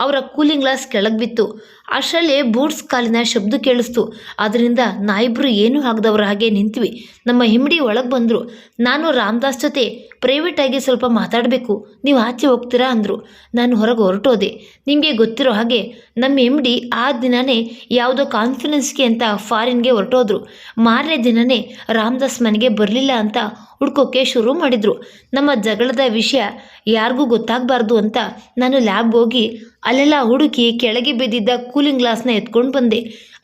Speaker 1: ಅವರ ಕೂಲಿಂಗ್ ಗ್ಲಾಸ್ ಕೆಳಗೆ ಬಿತ್ತು. ಅಷ್ಟರಲ್ಲೇ ಬೂಟ್ಸ್ ಕಾಲಿನ ಶಬ್ದ ಕೇಳಿಸ್ತು. ಅದರಿಂದ ನಾಯಿಬ್ರು ಏನೂ ಆಗದವ್ರ ಹಾಗೆ ನಿಂತ್ವಿ. ನಮ್ಮ ಹಿಮ್ಮಡಿ ಒಳಗೆ ಬಂದರು. ನಾನು ರಾಮದಾಸ್ ಜೊತೆ ಪ್ರೈವೇಟಾಗಿ ಸ್ವಲ್ಪ ಮಾತಾಡಬೇಕು. ನೀವು ಆಚೆ ಹೋಗ್ತೀರಾ ಅಂದರು. ನಾನು ಹೊರಗೆ ಹೊರಟೋದೆ. ನಿಮಗೆ ಗೊತ್ತಿರೋ ಹಾಗೆ ನಮ್ಮ ಹಿಮ್ಮಡಿ ಆ ದಿನವೇ ಯಾವುದೋ ಕಾನ್ಫಿಡೆನ್ಸ್ಗೆ ಅಂತ ಫಾರಿನ್ಗೆ ಹೊರಟೋದ್ರು. ಮಾರನೇ ದಿನವೇ ರಾಮದಾಸ್ ಮನೆಗೆ ಬರಲಿಲ್ಲ ಅಂತ ಹುಡ್ಕೋಕೆ ಶುರು ಮಾಡಿದರು. ನಮ್ಮ ಜಗಳದ ವಿಷಯ ಯಾರಿಗೂ ಗೊತ್ತಾಗಬಾರ್ದು ಅಂತ ನಾನು ಲ್ಯಾಬ್ ಹೋಗಿ ಅಲ್ಲೆಲ್ಲ ಹುಡುಕಿ ಕೆಳಗೆ ಬಿದ್ದಿದ್ದ ಕೂಲಿಂಗ್ ಗ್ಲಾಸ್ನ ಎತ್ಕೊಂಡು ಬಂದೆ.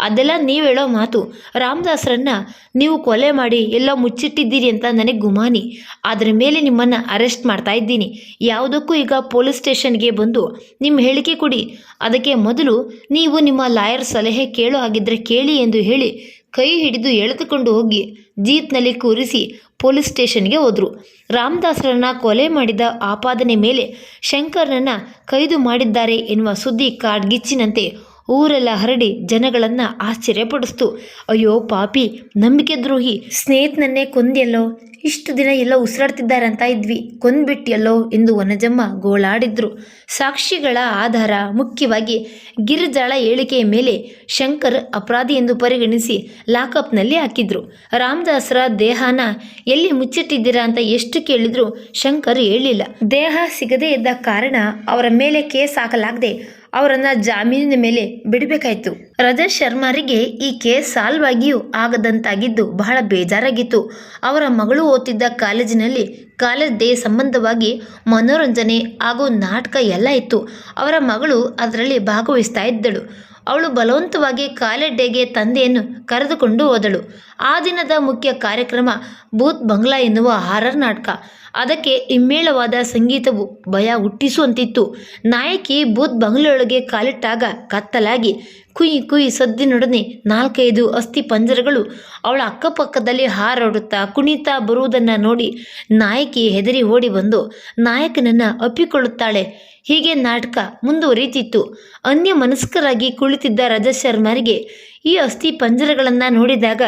Speaker 1: ಅದೆಲ್ಲ ನೀವು ಹೇಳೋ ಮಾತು. ರಾಮದಾಸರನ್ನ ನೀವು ಕೊಲೆ ಮಾಡಿ ಎಲ್ಲ ಮುಚ್ಚಿಟ್ಟಿದ್ದೀರಿ ಅಂತ ನನಗೆ ಗುಮಾನಿ. ಅದರ ಮೇಲೆ ನಿಮ್ಮನ್ನು ಅರೆಸ್ಟ್ ಮಾಡ್ತಾ ಇದ್ದೀನಿ. ಯಾವುದಕ್ಕೂ ಈಗ ಪೊಲೀಸ್ ಸ್ಟೇಷನ್ಗೆ ಬಂದು ನಿಮ್ಮ ಹೇಳಿಕೆ ಕೊಡಿ. ಅದಕ್ಕೆ ಮೊದಲು ನೀವು ನಿಮ್ಮ ಲಾಯರ್ ಸಲಹೆ ಕೇಳೋ ಹಾಗಿದ್ರೆ ಕೇಳಿ ಎಂದು ಹೇಳಿ ಕೈ ಹಿಡಿದು ಎಳೆದುಕೊಂಡು ಹೋಗಿ ಜೀಪ್ನಲ್ಲಿ ಕೂರಿಸಿ ಪೊಲೀಸ್ ಸ್ಟೇಷನ್ಗೆ ಹೋದರು. ರಾಮದಾಸರನ್ನ ಕೊಲೆ ಮಾಡಿದ ಆಪಾದನೆ ಮೇಲೆ ಶಂಕರ್ನನ್ನ ಕೈದು ಮಾಡಿದ್ದಾರೆ ಎನ್ನುವ ಸುದ್ದಿ ಕಾಡ್ಗಿಚ್ಚಿನಂತೆ ಊರೆಲ್ಲ ಹರಡಿ ಜನಗಳನ್ನ ಆಶ್ಚರ್ಯಪಡಿಸ್ತು. ಅಯ್ಯೋ ಪಾಪಿ ನಂಬಿಕೆ ದ್ರೋಹಿ ಸ್ನೇಹಿತನನ್ನೇ ಕೊಂದ್ಯಲ್ಲೋ? ಇಷ್ಟು ದಿನ ಎಲ್ಲ ಉಸಿರಾಡ್ತಿದ್ದಾರಂತ ಇದ್ವಿ. ಕೊಂದ್ಬಿಟ್ಟಿಯಲ್ಲೋ ಎಂದು ವನಜಮ್ಮ ಗೋಳಾಡಿದ್ರು. ಸಾಕ್ಷಿಗಳ ಆಧಾರ ಮುಖ್ಯವಾಗಿ ಗಿರಿಜಾಳ ಹೇಳಿಕೆಯ ಮೇಲೆ ಶಂಕರ್ ಅಪರಾಧಿ ಎಂದು ಪರಿಗಣಿಸಿ ಲಾಕಪ್ನಲ್ಲಿ ಹಾಕಿದ್ರು. ರಾಮದಾಸರ ದೇಹನ ಎಲ್ಲಿ ಮುಚ್ಚಿಟ್ಟಿದ್ದೀರಾ ಅಂತ ಎಷ್ಟು ಕೇಳಿದ್ರು ಶಂಕರ್ ಹೇಳಿಲ್ಲ. ದೇಹ ಸಿಗದೇ ಇದ್ದ ಕಾರಣ ಅವರ ಮೇಲೆ ಕೇಸ್ ಹಾಕಲಾಗದೆ ಅವರನ್ನ ಜಾಮೀನಿನ ಮೇಲೆ ಬಿಡಬೇಕಾಯ್ತು. ರಜತ್ ಶರ್ಮಾರಿಗೆ ಈ ಕೇಸ್ ಸಾಲ್ವ್ ಆಗದಂತಾಗಿದ್ದು ಬಹಳ ಬೇಜಾರಾಗಿತ್ತು. ಅವರ ಮಗಳು ಓದ್ತಿದ್ದ ಕಾಲೇಜಿನಲ್ಲಿ ಕಾಲೇಜ್ ಡೇ ಸಂಬಂಧವಾಗಿ ಮನೋರಂಜನೆ ಹಾಗೂ ನಾಟಕ ಎಲ್ಲ ಇತ್ತು. ಅವರ ಮಗಳು ಅದರಲ್ಲಿ ಭಾಗವಹಿಸ್ತಾ ಇದ್ದಳು. ಅವಳು ಬಲವಂತವಾಗಿ ಕಾಲೇಜ್ ಡೇಗೆ ತಂದೆಯನ್ನು ಕರೆದುಕೊಂಡು ಹೋದಳು. ಆ ದಿನದ ಮುಖ್ಯ ಕಾರ್ಯಕ್ರಮ ಭೂತ್ ಬಂಗ್ಲಾ ಎನ್ನುವ ಹಾರರ್ ನಾಟಕ. ಅದಕ್ಕೆ ಇಮ್ಮೇಳವಾದ ಸಂಗೀತವು ಭಯ ಹುಟ್ಟಿಸುವಂತಿತ್ತು. ನಾಯಕಿ ಬೂತ್ ಬಂಗ್ಲೆಯೊಳಗೆ ಕಾಲಿಟ್ಟಾಗ ಕತ್ತಲಾಗಿ ಕುಯ್ ಕುಯ್ ಸದ್ದಿನೊಡನೆ ನಾಲ್ಕೈದು ಅಸ್ಥಿ ಪಂಜರಗಳು ಅವಳ ಅಕ್ಕಪಕ್ಕದಲ್ಲಿ ಹಾರಾಡುತ್ತಾ ಕುಣಿತಾ ಬರುವುದನ್ನು ನೋಡಿ ನಾಯಕಿ ಹೆದರಿ ಓಡಿ ಬಂದು, ನಾಯಕನನ್ನು ಅಪ್ಪಿಕೊಳ್ಳುತ್ತಾಳೆ. ಹೀಗೆ ನಾಟಕ ಮುಂದುವರಿತಿತ್ತು. ಅನ್ಯ ಮನಸ್ಕರಾಗಿ ಕುಳಿತಿದ್ದ ರಜತ್ ಶರ್ಮರಿಗೆ ಈ ಅಸ್ಥಿ ಪಂಜರಗಳನ್ನು ನೋಡಿದಾಗ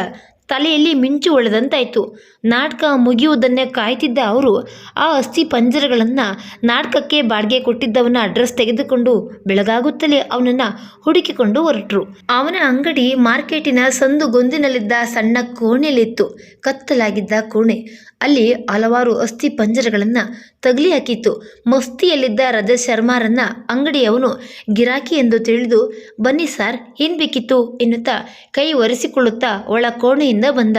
Speaker 1: ತಲೆಯಲ್ಲಿ ಮಿಂಚು ಒಳೆದಂತಾಯಿತು ನಾಟಕ ಮುಗಿಯುವುದನ್ನೇ ಕಾಯ್ತಿದ್ದ ಅವರು ಆ ಅಸ್ಥಿ ಪಂಜರಗಳನ್ನು ನಾಟಕಕ್ಕೆ ಬಾಡಿಗೆ ಕೊಟ್ಟಿದ್ದವನ ಅಡ್ರೆಸ್ ತೆಗೆದುಕೊಂಡು ಬೆಳಗಾಗುತ್ತಲೇ ಅವನನ್ನು ಹುಡುಕಿಕೊಂಡು ಹೊರಟರು. ಅವನ ಅಂಗಡಿ ಮಾರ್ಕೆಟಿನ ಸಂದು ಗೊಂದಿನಲ್ಲಿದ್ದ ಸಣ್ಣ ಕೋಣೆಯಲ್ಲಿತ್ತು. ಕತ್ತಲಾಗಿದ್ದ ಕೋಣೆ. ಅಲ್ಲಿ ಹಲವಾರು ಅಸ್ಥಿ ಪಂಜರಗಳನ್ನು ತಗಲಿ ಹಾಕಿತ್ತು ಮಸ್ತಿಯಲ್ಲಿದ್ದ ರಜ ಶರ್ಮಾರನ್ನ ಅಂಗಡಿಯವನು ಗಿರಾಕಿ ಎಂದು ತಿಳಿದು, ಬನ್ನಿ ಸರ್ ಏನು ಬೇಕಿತ್ತು ಎನ್ನುತ್ತಾ ಕೈ ಒರೆಸಿಕೊಳ್ಳುತ್ತಾ ಒಳ ಕೋಣೆಯಿಂದ ಬಂದ.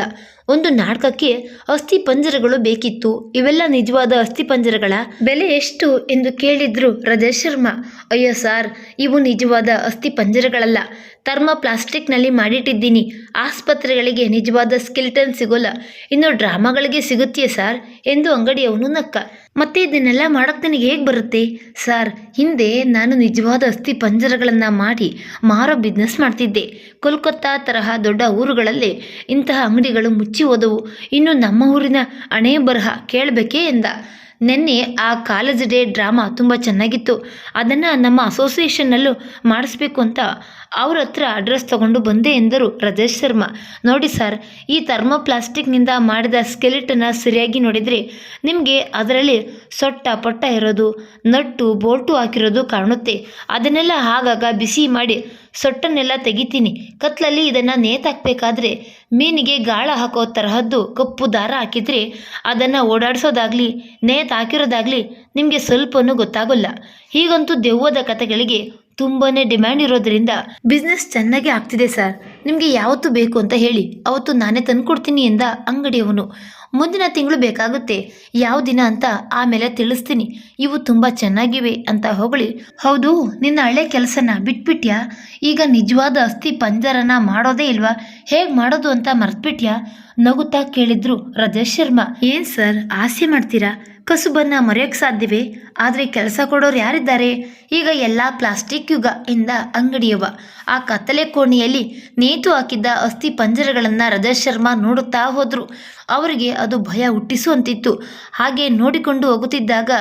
Speaker 1: ಒಂದು ನಾಟಕಕ್ಕೆ ಅಸ್ಥಿ ಪಂಜರಗಳು ಬೇಕಿತ್ತು. ಇವೆಲ್ಲ ನಿಜವಾದ ಅಸ್ಥಿ ಪಂಜರಗಳ? ಬೆಲೆ ಎಷ್ಟು ಎಂದು ಕೇಳಿದ್ರು ರಜೇಶ್ ಶರ್ಮಾ. ಅಯ್ಯೋ ಸಾರ್, ಇವು ನಿಜವಾದ ಅಸ್ಥಿ ಪಂಜರಗಳಲ್ಲ. ಥರ್ಮ ಪ್ಲಾಸ್ಟಿಕ್ನಲ್ಲಿ ಮಾಡಿಟ್ಟಿದ್ದೀನಿ. ಆಸ್ಪತ್ರೆಗಳಿಗೆ ನಿಜವಾದ ಸ್ಕಿಲ್ಟನ್ ಸಿಗೋಲ್ಲ. ಇನ್ನು ಡ್ರಾಮಾಗಳಿಗೆ ಸಿಗುತ್ತೆಯೇ ಸಾರ್? ಎಂದು ಅಂಗಡಿಯವನು ನಕ್ಕ. ಮತ್ತೆ ಇದನ್ನೆಲ್ಲ ಮಾಡೋಕ್ಕೆ ನನಗೆ ಹೇಗೆ ಬರುತ್ತೆ? ಸರ್, ಹಿಂದೆ ನಾನು ನಿಜವಾದ ಅಸ್ಥಿ ಪಂಜರಗಳನ್ನು ಮಾಡಿ ಮಾರೋ ಬಿಸ್ನೆಸ್ ಮಾಡ್ತಿದ್ದೆ. ಕೋಲ್ಕತ್ತಾ ತರಹ ದೊಡ್ಡ ಊರುಗಳಲ್ಲಿ ಇಂತಹ ಅಂಗಡಿಗಳು ಮುಚ್ಚಿ ಹೋದವು. ಇನ್ನು ನಮ್ಮ ಊರಿನ ಹಣೆ ಬರಹ ಕೇಳಬೇಕೇ ಎಂದ. ನಿನ್ನೆ ಆ ಕಾಲೇಜ್ ಡೇ ಡ್ರಾಮಾ ತುಂಬ ಚೆನ್ನಾಗಿತ್ತು. ಅದನ್ನು ನಮ್ಮ ಅಸೋಸಿಯೇಷನ್ನಲ್ಲೂ ಮಾಡಿಸ್ಬೇಕು ಅಂತ ಅವ್ರ ಹತ್ರ ಅಡ್ರೆಸ್ ತಗೊಂಡು ಬಂದೆ ಎಂದರು ರಜೇಶ್ ಶರ್ಮಾ. ನೋಡಿ ಸರ್ ಈ ಥರ್ಮೋಪ್ಲಾಸ್ಟಿಕ್ನಿಂದ ಮಾಡಿದ ಸ್ಕೆಲಿಟನ್ನ ಸರಿಯಾಗಿ ನೋಡಿದರೆ ನಿಮಗೆ ಅದರಲ್ಲಿ ಸೊಟ್ಟ ಪೊಟ್ಟ ಇರೋದು, ನಟ್ಟು, ಬೋಲ್ಟು ಹಾಕಿರೋದು ಕಾಣುತ್ತೆ. ಅದನ್ನೆಲ್ಲ ಆಗಾಗ ಬಿಸಿ ಮಾಡಿ ಸೊಟ್ಟನ್ನೆಲ್ಲ ತೆಗಿತೀನಿ. ಕತ್ಲಲ್ಲಿ ಇದನ್ನು ನೇತಾಕಬೇಕಾದ್ರೆ ಮೀನಿಗೆ ಗಾಳ ಹಾಕೋ ತರಹದ್ದು ಕಪ್ಪು ದಾರ ಹಾಕಿದರೆ ಅದನ್ನು ಓಡಾಡಿಸೋದಾಗಲಿ, ನೇತಾಕಿರೋದಾಗಲಿ ನಿಮಗೆ ಸ್ವಲ್ಪನೂ ಗೊತ್ತಾಗೋಲ್ಲ. ಹೀಗಂತೂ ದೆವ್ವದ ಕಥೆಗಳಿಗೆ ತುಂಬಾ ಡಿಮ್ಯಾಂಡ್ ಇರೋದ್ರಿಂದ ಬಿಸ್ನೆಸ್ ಚೆನ್ನಾಗಿ ಆಗ್ತಿದೆ ಸರ್. ನಿಮಗೆ ಯಾವತ್ತು ಬೇಕು ಅಂತ ಹೇಳಿ. ಅವತ್ತು ನಾನೇ ತಂದುಕೊಡ್ತೀನಿ ಎಂದ ಅಂಗಡಿಯವನು. ಮುಂದಿನ ತಿಂಗಳು ಬೇಕಾಗುತ್ತೆ. ಯಾವ ದಿನ ಅಂತ ಆಮೇಲೆ ತಿಳಿಸ್ತೀನಿ. ಇವು ತುಂಬ ಚೆನ್ನಾಗಿವೆ ಅಂತ ಹೊಗಳಿ. ಹೌದು, ನಿನ್ನ ಹಳೆ ಕೆಲಸನ ಬಿಟ್ಬಿಟ್ಯಾ? ಈಗ ನಿಜವಾದ ಅಸ್ಥಿ ಪಂಜರನ ಮಾಡೋದೇ ಇಲ್ವಾ? ಹೇಗೆ ಮಾಡೋದು ಅಂತ ಮರ್ತ್ಬಿಟ್ಯಾ? ನಗುತ್ತಾ ಕೇಳಿದ್ರು ರಜೇಶ್ ಶರ್ಮಾ. ಏನು ಸರ್ ಆಸೆ ಮಾಡ್ತೀರಾ? ಕಸುಬನ್ನ ಮರೆಯೋಕ್ಕೆ ಸಾಧ್ಯವೇ? ಆದರೆ ಕೆಲಸ ಕೊಡೋರು ಯಾರಿದ್ದಾರೆ? ಈಗ ಎಲ್ಲ ಪ್ಲಾಸ್ಟಿಕ್ ಯುಗ ಎಂದ ಅಂಗಡಿಯವ. ಆ ಕತ್ತಲೆ ಕೋಣೆಯಲ್ಲಿ ನೇತು ಹಾಕಿದ್ದ ಅಸ್ಥಿ ಪಂಜರಗಳನ್ನು ರಜತ್ ಶರ್ಮಾ ನೋಡುತ್ತಾ ಹೋದರು. ಅವರಿಗೆ ಅದು ಭಯ ಹುಟ್ಟಿಸುವಂತಿತ್ತು. ಹಾಗೆ ನೋಡಿಕೊಂಡು ಹೋಗುತ್ತಿದ್ದಾಗ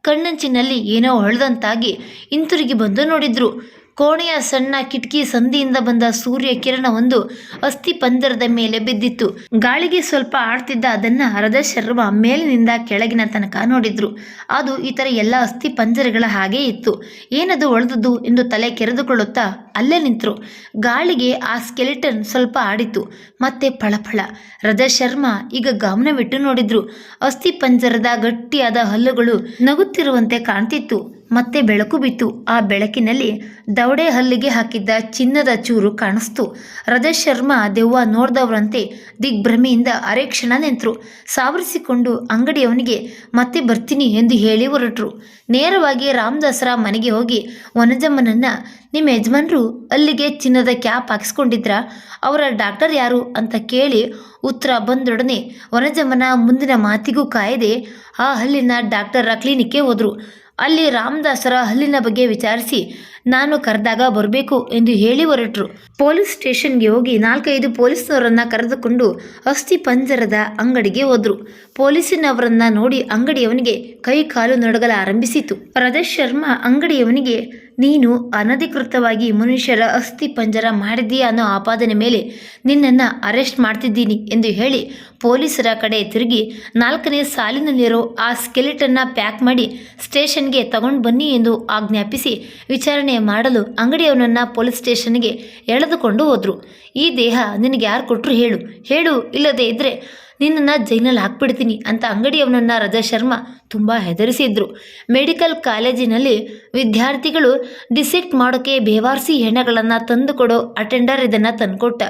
Speaker 1: ಕಣ್ಣಂಚಿನಲ್ಲಿ ಏನೋ ಹೊಳೆದಂತಾಗಿ ಹಿಂತಿರುಗಿ ಬಂದು ನೋಡಿದ್ರು. ಕೋಣೆಯ ಸಣ್ಣ ಕಿಟಕಿ ಸಂದಿಯಿಂದ ಬಂದ ಸೂರ್ಯ ಕಿರಣವೊಂದು ಅಸ್ಥಿ ಪಂದರದ ಮೇಲೆ ಬಿದ್ದಿತ್ತು. ಗಾಳಿಗೆ ಸ್ವಲ್ಪ ಆಡ್ತಿದ್ದ ಅದನ್ನ ಹರದ ಶರ್ಮ ಮೇಲಿನಿಂದ ಕೆಳಗಿನ ತನಕ ನೋಡಿದ್ರು. ಅದು ಇತರ ಎಲ್ಲ ಅಸ್ಥಿ ಪಂಜರಗಳ ಹಾಗೆ ಇತ್ತು. ಏನದು ಒಳದುದು ಎಂದು ತಲೆ ಕೆರೆದುಕೊಳ್ಳುತ್ತಾ ಅಲ್ಲೇ ನಿಂತರು. ಗಾಳಿಗೆ ಆ ಸ್ಕೆಲಿಟನ್ ಸ್ವಲ್ಪ ಆಡಿತು ಮತ್ತೆ ಫಳಫಳ. ರಜ ಶರ್ಮ ಈಗ ಗಮನವಿಟ್ಟು ನೋಡಿದ್ರು. ಅಸ್ಥಿ ಪಂಜರದ ಗಟ್ಟಿಯಾದ ಹಲ್ಲುಗಳು ನಗುತ್ತಿರುವಂತೆ ಕಾಣ್ತಿತ್ತು. ಮತ್ತೆ ಬೆಳಕು ಬಿತ್ತು. ಆ ಬೆಳಕಿನಲ್ಲಿ ದವಡೆ ಹಲ್ಲಿಗೆ ಹಾಕಿದ್ದ ಚಿನ್ನದ ಚೂರು ಕಾಣಿಸ್ತು. ರಜತ್ ಶರ್ಮಾ ದೆವ್ವ ನೋಡ್ದವರಂತೆ ದಿಗ್ಭ್ರಮೆಯಿಂದ ಅರೆ ಕ್ಷಣ ನಿಂತರು. ಸಾವರಿಸಿಕೊಂಡು ಅಂಗಡಿಯವನಿಗೆ, ಮತ್ತೆ ಬರ್ತೀನಿ ಎಂದು ಹೇಳಿ ಹೊರಟರು. ನೇರವಾಗಿ ರಾಮದಾಸರ ಮನೆಗೆ ಹೋಗಿ ವನಜಮ್ಮನನ್ನ, ನಿಮ್ಮ ಯಜಮಾನರು ಅಲ್ಲಿಗೆ ಚಿನ್ನದ ಕ್ಯಾಪ್ ಹಾಕಿಸ್ಕೊಂಡಿದ್ರ? ಅವರ ಡಾಕ್ಟರ್ ಯಾರು? ಅಂತ ಕೇಳಿ ಉತ್ತರ ಬಂದೊಡನೆ ವನಜಮ್ಮನ ಮುಂದಿನ ಮಾತಿಗೂ ಕಾಯದೆ ಆ ಹಲ್ಲಿನ ಡಾಕ್ಟರ ಕ್ಲಿನಿಕ್ಗೆ ಹೋದರು. ಅಲ್ಲಿ ರಾಮದಾಸರ ಹಲ್ಲಿನ ಬಗ್ಗೆ ವಿಚಾರಿಸಿ, ನಾನು ಕರೆದಾಗ ಬರಬೇಕು ಎಂದು ಹೇಳಿ ಹೊರಟರು. ಪೊಲೀಸ್ ಸ್ಟೇಷನ್ಗೆ ಹೋಗಿ ನಾಲ್ಕೈದು ಪೊಲೀಸ್ನವರನ್ನು ಕರೆದುಕೊಂಡು ಅಸ್ಥಿ ಪಂಜರದ ಅಂಗಡಿಗೆ ಹೋದರು. ಪೊಲೀಸಿನವರನ್ನ ನೋಡಿ ಅಂಗಡಿಯವನಿಗೆ ಕೈ ಕಾಲು ನಡಗಲ ಆರಂಭಿಸಿತು ರಜತ್ ಶರ್ಮಾ ಅಂಗಡಿಯವನಿಗೆ ನೀನು ಅನಧಿಕೃತವಾಗಿ ಮನುಷ್ಯರ ಅಸ್ಥಿ ಪಂಜರ ಮಾಡಿದೀಯಾ ಅನ್ನೋ ಆಪಾದನೆ ಮೇಲೆ ನಿನ್ನನ್ನು ಅರೆಸ್ಟ್ ಮಾಡ್ತಿದ್ದೀನಿ ಎಂದು ಹೇಳಿ ಪೊಲೀಸರ ಕಡೆ ತಿರುಗಿ ನಾಲ್ಕನೇ ಸಾಲಿನಲ್ಲಿರೋ ಆ ಸ್ಕೆಲಿಟನ್ನ ಪ್ಯಾಕ್ ಮಾಡಿ ಸ್ಟೇಷನ್ಗೆ ತಗೊಂಡು ಬನ್ನಿ ಎಂದು ಆಜ್ಞಾಪಿಸಿ ವಿಚಾರಣೆ ಮಾಡಲು ಅಂಗಡಿಯವನನ್ನು ಪೊಲೀಸ್ ಸ್ಟೇಷನ್ಗೆ ಎಳೆದುಕೊಂಡು ಹೋದರು. ಈ ದೇಹ ನಿನಗೆ ಯಾರು ಕೊಟ್ಟರು ಹೇಳು. ಹೇಳು ಇಲ್ಲದೇ ಇದ್ದರೆ ನಿನ್ನನ್ನು ಜೈಲಲ್ಲಿ ಹಾಕ್ಬಿಡ್ತೀನಿ ಅಂತ ಅಂಗಡಿಯವನನ್ನು ರಜಾ ಶರ್ಮಾ ತುಂಬ ಹೆದರಿಸಿದ್ರು. ಮೆಡಿಕಲ್ ಕಾಲೇಜಿನಲ್ಲಿ ವಿದ್ಯಾರ್ಥಿಗಳು ಡಿಸೆಕ್ಟ್ ಮಾಡೋಕ್ಕೆ ಬೇವಾರ್ಸಿ ಹೆಣಗಳನ್ನು ತಂದುಕೊಡೋ ಅಟೆಂಡರ್ ಇದನ್ನು ತಂದುಕೊಟ್ಟ.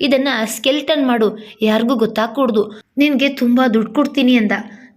Speaker 1: ಇದನ್ನು ಸ್ಕೆಲ್ಟನ್ ಮಾಡು, ಯಾರಿಗೂ ಗೊತ್ತಾಗ್ಕೂಡ್ದು. ನಿನಗೆ ತುಂಬ ದುಡ್ಡು ಕೊಡ್ತೀನಿ ಅಂದ.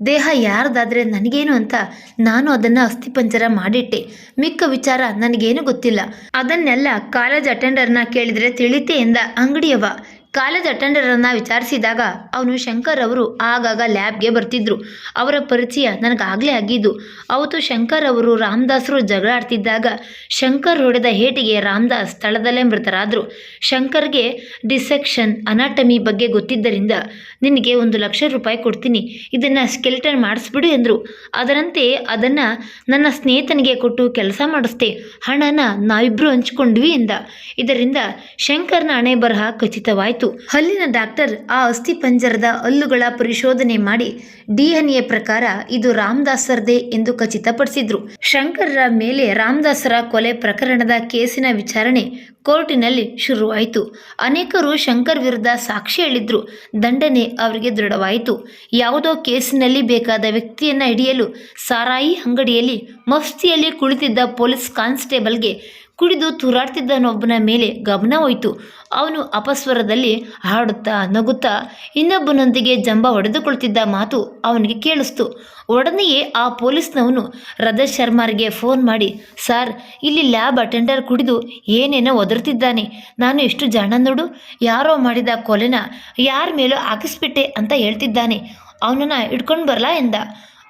Speaker 1: ದೇಹ ಯಾರ್ದಾದರೆ ನನಗೇನು ಅಂತ ನಾನು ಅದನ್ನು ಅಸ್ಥಿಪಂಜರ ಮಾಡಿಟ್ಟೆ. ಮಿಕ್ಕ ವಿಚಾರ ನನಗೇನು ಗೊತ್ತಿಲ್ಲ. ಅದನ್ನೆಲ್ಲ ಕಾಲೇಜ್ ಅಟೆಂಡರ್ನ ಕೇಳಿದರೆ ತಿಳಿತೆ ಎಂದ ಅಂಗಡಿಯವ ಕಾಲೇಜ್ ಅಟೆಂಡರನ್ನು ವಿಚಾರಿಸಿದಾಗ ಅವನು ಶಂಕರ್ ಅವರು ಆಗಾಗ ಲ್ಯಾಬ್ಗೆ ಬರ್ತಿದ್ರು. ಅವರ ಪರಿಚಯ ನನಗಾಗಲೇ ಆಗಿದ್ದು, ಅವತ್ತು ಶಂಕರ್ ಅವರು ರಾಮದಾಸರು ಜಗಳ ಆಡ್ತಿದ್ದಾಗ ಶಂಕರ್ ಹೊಡೆದ ಹೇಟಿಗೆ ರಾಮದಾಸ್ ಸ್ಥಳದಲ್ಲೇ ಮೃತರಾದರು. ಶಂಕರ್ಗೆ ಡಿಸೆಕ್ಷನ್, ಅನಾಟಮಿ ಬಗ್ಗೆ ಗೊತ್ತಿದ್ದರಿಂದ ನಿನಗೆ ಒಂದು ಲಕ್ಷ ರೂಪಾಯಿ ಕೊಡ್ತೀನಿ, ಇದನ್ನು ಸ್ಕೆಲ್ಟನ್ ಮಾಡಿಸ್ಬಿಡು ಎಂದರು. ಅದರಂತೆ ಅದನ್ನು ನನ್ನ ಸ್ನೇಹಿತನಿಗೆ ಕೊಟ್ಟು ಕೆಲಸ ಮಾಡಿಸ್ದೆ, ಹಣನ ನಾವಿಬ್ಬರು ಹಂಚ್ಕೊಂಡ್ವಿ ಎಂದ. ಇದರಿಂದ ಶಂಕರ್ನ ಹಣೆ ಬರಹ ಖಚಿತವಾಯಿತು. ಶುರುವಾಯಿತು ಹಲ್ಲಿನ ಡಾಕ್ಟರ್ ಆ ಅಸ್ಥಿ ಪಂಜರದ ಹಲ್ಲುಗಳ ಪರಿಶೋಧನೆ ಮಾಡಿ ಡಿಎನ್ಎ ಪ್ರಕಾರ ಇದು ರಾಮದಾಸರದೇ ಎಂದು ಖಚಿತಪಡಿಸಿದ್ರು. ಶಂಕರರ ಮೇಲೆ ರಾಮದಾಸರ ಕೊಲೆ ಪ್ರಕರಣದ ಕೇಸಿನ ವಿಚಾರಣೆ ಕೋರ್ಟಿನಲ್ಲಿ ಶುರುವಾಯಿತು. ಅನೇಕರು ಶಂಕರ್ ವಿರುದ್ಧ ಸಾಕ್ಷಿ ಹೇಳಿದ್ರು. ದಂಡನೆ ಅವರಿಗೆ ದೃಢವಾಯಿತು. ಯಾವುದೋ ಕೇಸಿನಲ್ಲಿ ಬೇಕಾದ ವ್ಯಕ್ತಿಯನ್ನ ಹಿಡಿಯಲು ಸಾರಾಯಿ ಅಂಗಡಿಯಲ್ಲಿ ಮಫ್ತಿಯಲ್ಲಿ ಕುಳಿತಿದ್ದ ಪೊಲೀಸ್ ಕಾನ್ಸ್ಟೇಬಲ್ಗೆ ಕುಡಿದು ತೂರಾಡ್ತಿದ್ದನೊಬ್ಬನ ಮೇಲೆ ಗಮನ ಹೋಯಿತು. ಅವನು ಅಪಸ್ವರದಲ್ಲಿ ಹಾಡುತ್ತಾ ನಗುತ್ತಾ ಇನ್ನೊಬ್ಬನೊಂದಿಗೆ ಜಂಬ ಹೊಡೆದುಕೊಳ್ತಿದ್ದ ಮಾತು ಅವನಿಗೆ ಕೇಳಿಸ್ತು. ಒಡನೆಯೇ ಆ ಪೊಲೀಸ್ನವನು ರಜತ್ ಶರ್ಮಾರಿಗೆ ಫೋನ್ ಮಾಡಿ, ಸರ್, ಇಲ್ಲಿ ಲ್ಯಾಬ್ ಅಟೆಂಡರ್ ಕುಡಿದು ಏನೇನೋ ಒದರ್ತಿದ್ದಾನೆ. ನಾನು ಎಷ್ಟು ಜಾಣ ನೋಡು, ಯಾರೋ ಮಾಡಿದ ಕೊಲೆನ ಯಾರ ಮೇಲೋ ಹಾಕಿಸ್ಬಿಟ್ಟೆ ಅಂತ ಹೇಳ್ತಿದ್ದಾನೆ. ಅವನನ್ನು ಇಟ್ಕೊಂಡು ಬರಲಾ ಎಂದ.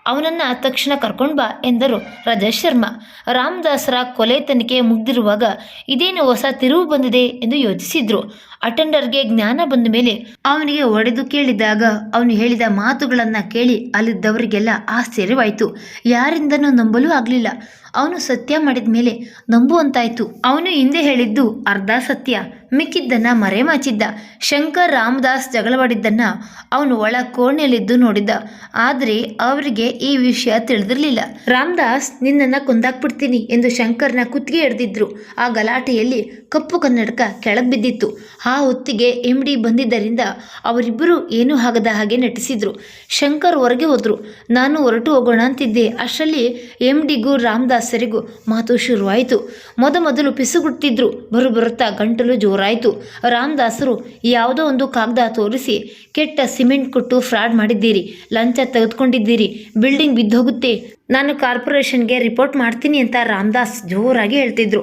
Speaker 1: ಅವನನ್ನು ತಕ್ಷಣ ಕರ್ಕೊಂಡು ಬಾ ಎಂದರು ರಾಜೇಶ್ ಶರ್ಮಾ. ರಾಮದಾಸರ ಕೊಲೆ ತನಿಖೆ ಮುಗ್ದಿರುವಾಗ ಇದೇನು ಹೊಸ ತಿರುವು ಬಂದಿದೆ ಎಂದು ಯೋಚಿಸಿದ್ರು. ಅಟೆಂಡರ್ಗೆ ಜ್ಞಾನ ಬಂದ ಮೇಲೆ ಅವನಿಗೆ ಒಡೆದು ಕೇಳಿದಾಗ ಅವನು ಹೇಳಿದ ಮಾತುಗಳನ್ನು ಕೇಳಿ ಅಲ್ಲಿದ್ದವರಿಗೆಲ್ಲ ಆಶ್ಚರ್ಯವಾಯಿತು. ಯಾರಿಂದನೂ ನಂಬಲೂ ಆಗಲಿಲ್ಲ. ಅವನು ಸತ್ಯ ಮಾಡಿದ ಮೇಲೆ ನಂಬುವಂತಾಯಿತು. ಅವನು ಹಿಂದೆ ಹೇಳಿದ್ದು ಅರ್ಧ ಸತ್ಯ. ಮಿಕ್ಕಿದ್ದನ್ನ ಮರೆಮಾಚಿದ್ದ. ಶಂಕರ್ ರಾಮದಾಸ್ ಜಗಳವಾಡಿದ್ದನ್ನ ಅವನು ಒಳ ಕೋಣೆಯಲ್ಲಿದ್ದು ನೋಡಿದ್ದ. ಆದರೆ ಅವರಿಗೆ ಈ ವಿಷಯ ತಿಳಿದಿರಲಿಲ್ಲ. ರಾಮದಾಸ್, ನಿನ್ನನ್ನು ಕೊಂದಾಕ್ಬಿಡ್ತೀನಿ ಎಂದು ಶಂಕರ್ನ ಕುತ್ತಿಗೆ ಹಿಡಿದಿದ್ರು ಆ ಗಲಾಟೆಯಲ್ಲಿ ಕಪ್ಪು ಕನ್ನಡಕ ಕೆಳಗೆ ಬಿದ್ದಿತ್ತು. ಆ ಹೊತ್ತಿಗೆ ಎಂ ಡಿ ಬಂದಿದ್ದರಿಂದ ಅವರಿಬ್ಬರು ಏನೂ ಆಗದ ಹಾಗೆ ನಟಿಸಿದ್ರು. ಶಂಕರ್ ಹೊರಗೆ ಹೋದರು. ನಾನು ಹೊರಟು ಹೋಗೋಣ ಅಂತಿದ್ದೆ. ಅಷ್ಟರಲ್ಲಿ ಎಂ ಡಿಗೂ ರಾಮದಾಸರಿಗೂ ಮಾತು ಶುರುವಾಯಿತು. ಮೊದಮೊದಲು ಪಿಸುಗುಟ್ಟಿದ್ರು. ಬರು ಬರುತ್ತಾ ಗಂಟಲು ಜೋರಾಯಿತು. ರಾಮದಾಸರು ಯಾವುದೋ ಒಂದು ಕಾಗದ ತೋರಿಸಿ, ಕೆಟ್ಟ ಸಿಮೆಂಟ್ ಕೊಟ್ಟು ಫ್ರಾಡ್ ಮಾಡಿದ್ದೀರಿ. ಲಂಚ ತೆಗೆದುಕೊಂಡಿದ್ದೀರಿ. ಬಿಲ್ಡಿಂಗ್ ಬಿದ್ದೋಗುತ್ತೆ. ನಾನು ಕಾರ್ಪೊರೇಷನ್ಗೆ ರಿಪೋರ್ಟ್ ಮಾಡ್ತೀನಿ ಅಂತ ರಾಮದಾಸ್ ಜೋರಾಗಿ ಹೇಳ್ತಿದ್ರು.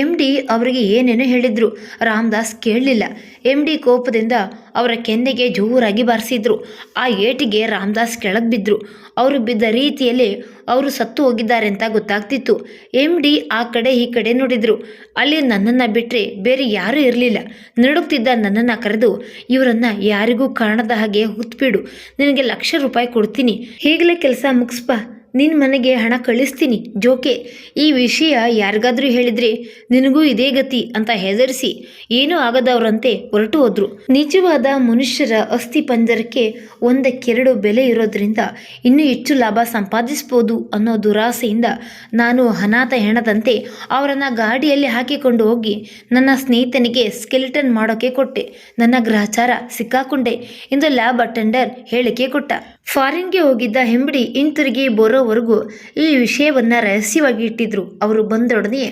Speaker 1: ಎಂ ಡಿ ಅವರಿಗೆ ಏನೇನೋ ಹೇಳಿದ್ರು. ರಾಮದಾಸ್ ಕೇಳಲಿಲ್ಲ. ಎಂ ಡಿ ಕೋಪದಿಂದ ಅವರ ಕೆನ್ನೆಗೆ ಜೋರಾಗಿ ಬಾರಿಸಿದ್ರು. ಆ ಏಟಿಗೆ ರಾಮದಾಸ್ ಕೆಳಗೆ ಬಿದ್ದರು ಅವರು ಬಿದ್ದ ರೀತಿಯಲ್ಲಿ ಅವರು ಸತ್ತು ಹೋಗಿದ್ದಾರೆ ಅಂತ ಗೊತ್ತಾಗ್ತಿತ್ತು. ಎಂ ಡಿ ಆ ಕಡೆ ಈ ಕಡೆ ನೋಡಿದ್ರು. ಅಲ್ಲಿ ನನ್ನನ್ನು ಬಿಟ್ಟರೆ ಬೇರೆ ಯಾರೂ ಇರಲಿಲ್ಲ. ನಡುಗ್ತಿದ್ದ ನನ್ನನ್ನು ಕರೆದು, ಇವರನ್ನು ಯಾರಿಗೂ ಕಾಣದ ಹಾಗೆ ಹುತ್ಬಿಡು. ನಿನಗೆ ಲಕ್ಷ ರೂಪಾಯಿ ಕೊಡ್ತೀನಿ. ಈಗಲೇ ಕೆಲಸ ಮುಗಿಸ್ಪ. ನಿನ್ನ ಮನೆಗೆ ಹಣ ಕಳಿಸ್ತೀನಿ. ಜೋಕೆ, ಈ ವಿಷಯ ಯಾರಿಗಾದ್ರೂ ಹೇಳಿದ್ರೆ ನಿನಗೂ ಇದೇ ಗತಿ ಅಂತ ಹೆದರಿಸಿ. ಏನೂ ಆಗದವರಂತೆ ಹೊರಟು ಹೋದ್ರು. ನಿಜವಾದ ಮನುಷ್ಯರ ಅಸ್ಥಿ ಪಂಜರಕ್ಕೆ ಒಂದಕ್ಕೆರಡು ಬೆಲೆ ಇರೋದ್ರಿಂದ ಇನ್ನೂ ಹೆಚ್ಚು ಲಾಭ ಸಂಪಾದಿಸ್ಬೋದು ಅನ್ನೋ ದುರಾಸೆಯಿಂದ ನಾನು ಅನಾಥ ಹೆಣದಂತೆ ಅವರನ್ನು ಗಾಡಿಯಲ್ಲಿ ಹಾಕಿಕೊಂಡು ಹೋಗಿ ನನ್ನ ಸ್ನೇಹಿತನಿಗೆ ಸ್ಕೆಲಿಟನ್ ಮಾಡೋಕೆ ಕೊಟ್ಟೆ. ನನ್ನ ಗ್ರಹಚಾರ ಸಿಕ್ಕಾಕೊಂಡೆ. ಎಂದು ಲ್ಯಾಬ್ ಅಟೆಂಡರ್ ಹೇಳಿಕೆ ಕೊಟ್ಟ. ಫಾರಿನ್ಗೆ ಹೋಗಿದ್ದ ಹೆಂಬಡಿ ಹಿಂತಿರುಗಿ ಬರೋವರೆಗೂ ಈ ವಿಷಯವನ್ನ ರಹಸ್ಯವಾಗಿ ಇಟ್ಟಿದ್ರು. ಅವರು ಬಂದೊಡನೆ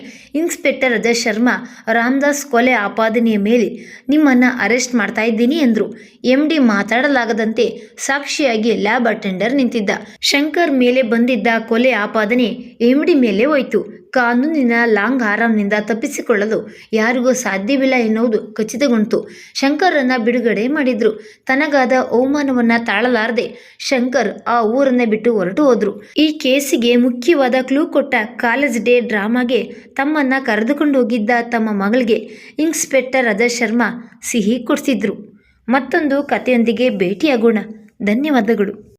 Speaker 1: ಇನ್ಸ್ಪೆಕ್ಟರ್ ಅಜಯ್ ಶರ್ಮಾ, ರಾಮದಾಸ್ ಕೊಲೆ ಆಪಾದನೆಯ ಮೇಲೆ ನಿಮ್ಮನ್ನ ಅರೆಸ್ಟ್ ಮಾಡ್ತಾ ಇದ್ದೀನಿ ಎಂದರು ಎಂ ಡಿ ಮಾತಾಡಲಾಗದಂತೆ ಸಾಕ್ಷಿಯಾಗಿ ಲ್ಯಾಬ್ ಅಟೆಂಡರ್ ನಿಂತಿದ್ದ. ಶಂಕರ್ ಮೇಲೆ ಬಂದಿದ್ದ ಕೊಲೆ ಆಪಾದನೆ ಎಂ ಡಿ ಮೇಲೆ ಹೋಯಿತು. ಕಾನೂನಿನ ಲಾಂಗ್ ಆರಾಮ್ನಿಂದ ತಪ್ಪಿಸಿಕೊಳ್ಳಲು ಯಾರಿಗೂ ಸಾಧ್ಯವಿಲ್ಲ ಎನ್ನುವುದು ಖಚಿತಗೊಂಡಿತು. ಶಂಕರನ್ನ ಬಿಡುಗಡೆ ಮಾಡಿದ್ರು. ತನಗಾದ ಅವಮಾನವನ್ನ ತಾಳಲಾರದೆ ಶಂಕರ್ ಆ ಊರನ್ನ ಬಿಟ್ಟು ಹೊರಟು ಹೋದ್ರು. ಈ ಕೇಸಿಗೆ ಮುಖ್ಯವಾದ ಕ್ಲೂ ಕೊಟ್ಟ ಕಾಲೇಜ್ ಡೇ ಡ್ರಾಮಾಗೆ ತಮ್ಮನ್ನ ಕರೆದುಕೊಂಡು ಹೋಗಿದ್ದ ತಮ್ಮ ಮಗಳಿಗೆ ಇನ್ಸ್ಪೆಕ್ಟರ್ ಅಜಯ್ ಶರ್ಮಾ ಸಿಹಿ ಕೊಡಿಸಿದ್ರು. ಮತ್ತೊಂದು ಕಥೆಯೊಂದಿಗೆ ಭೇಟಿಯಾಗೋಣ. ಧನ್ಯವಾದಗಳು.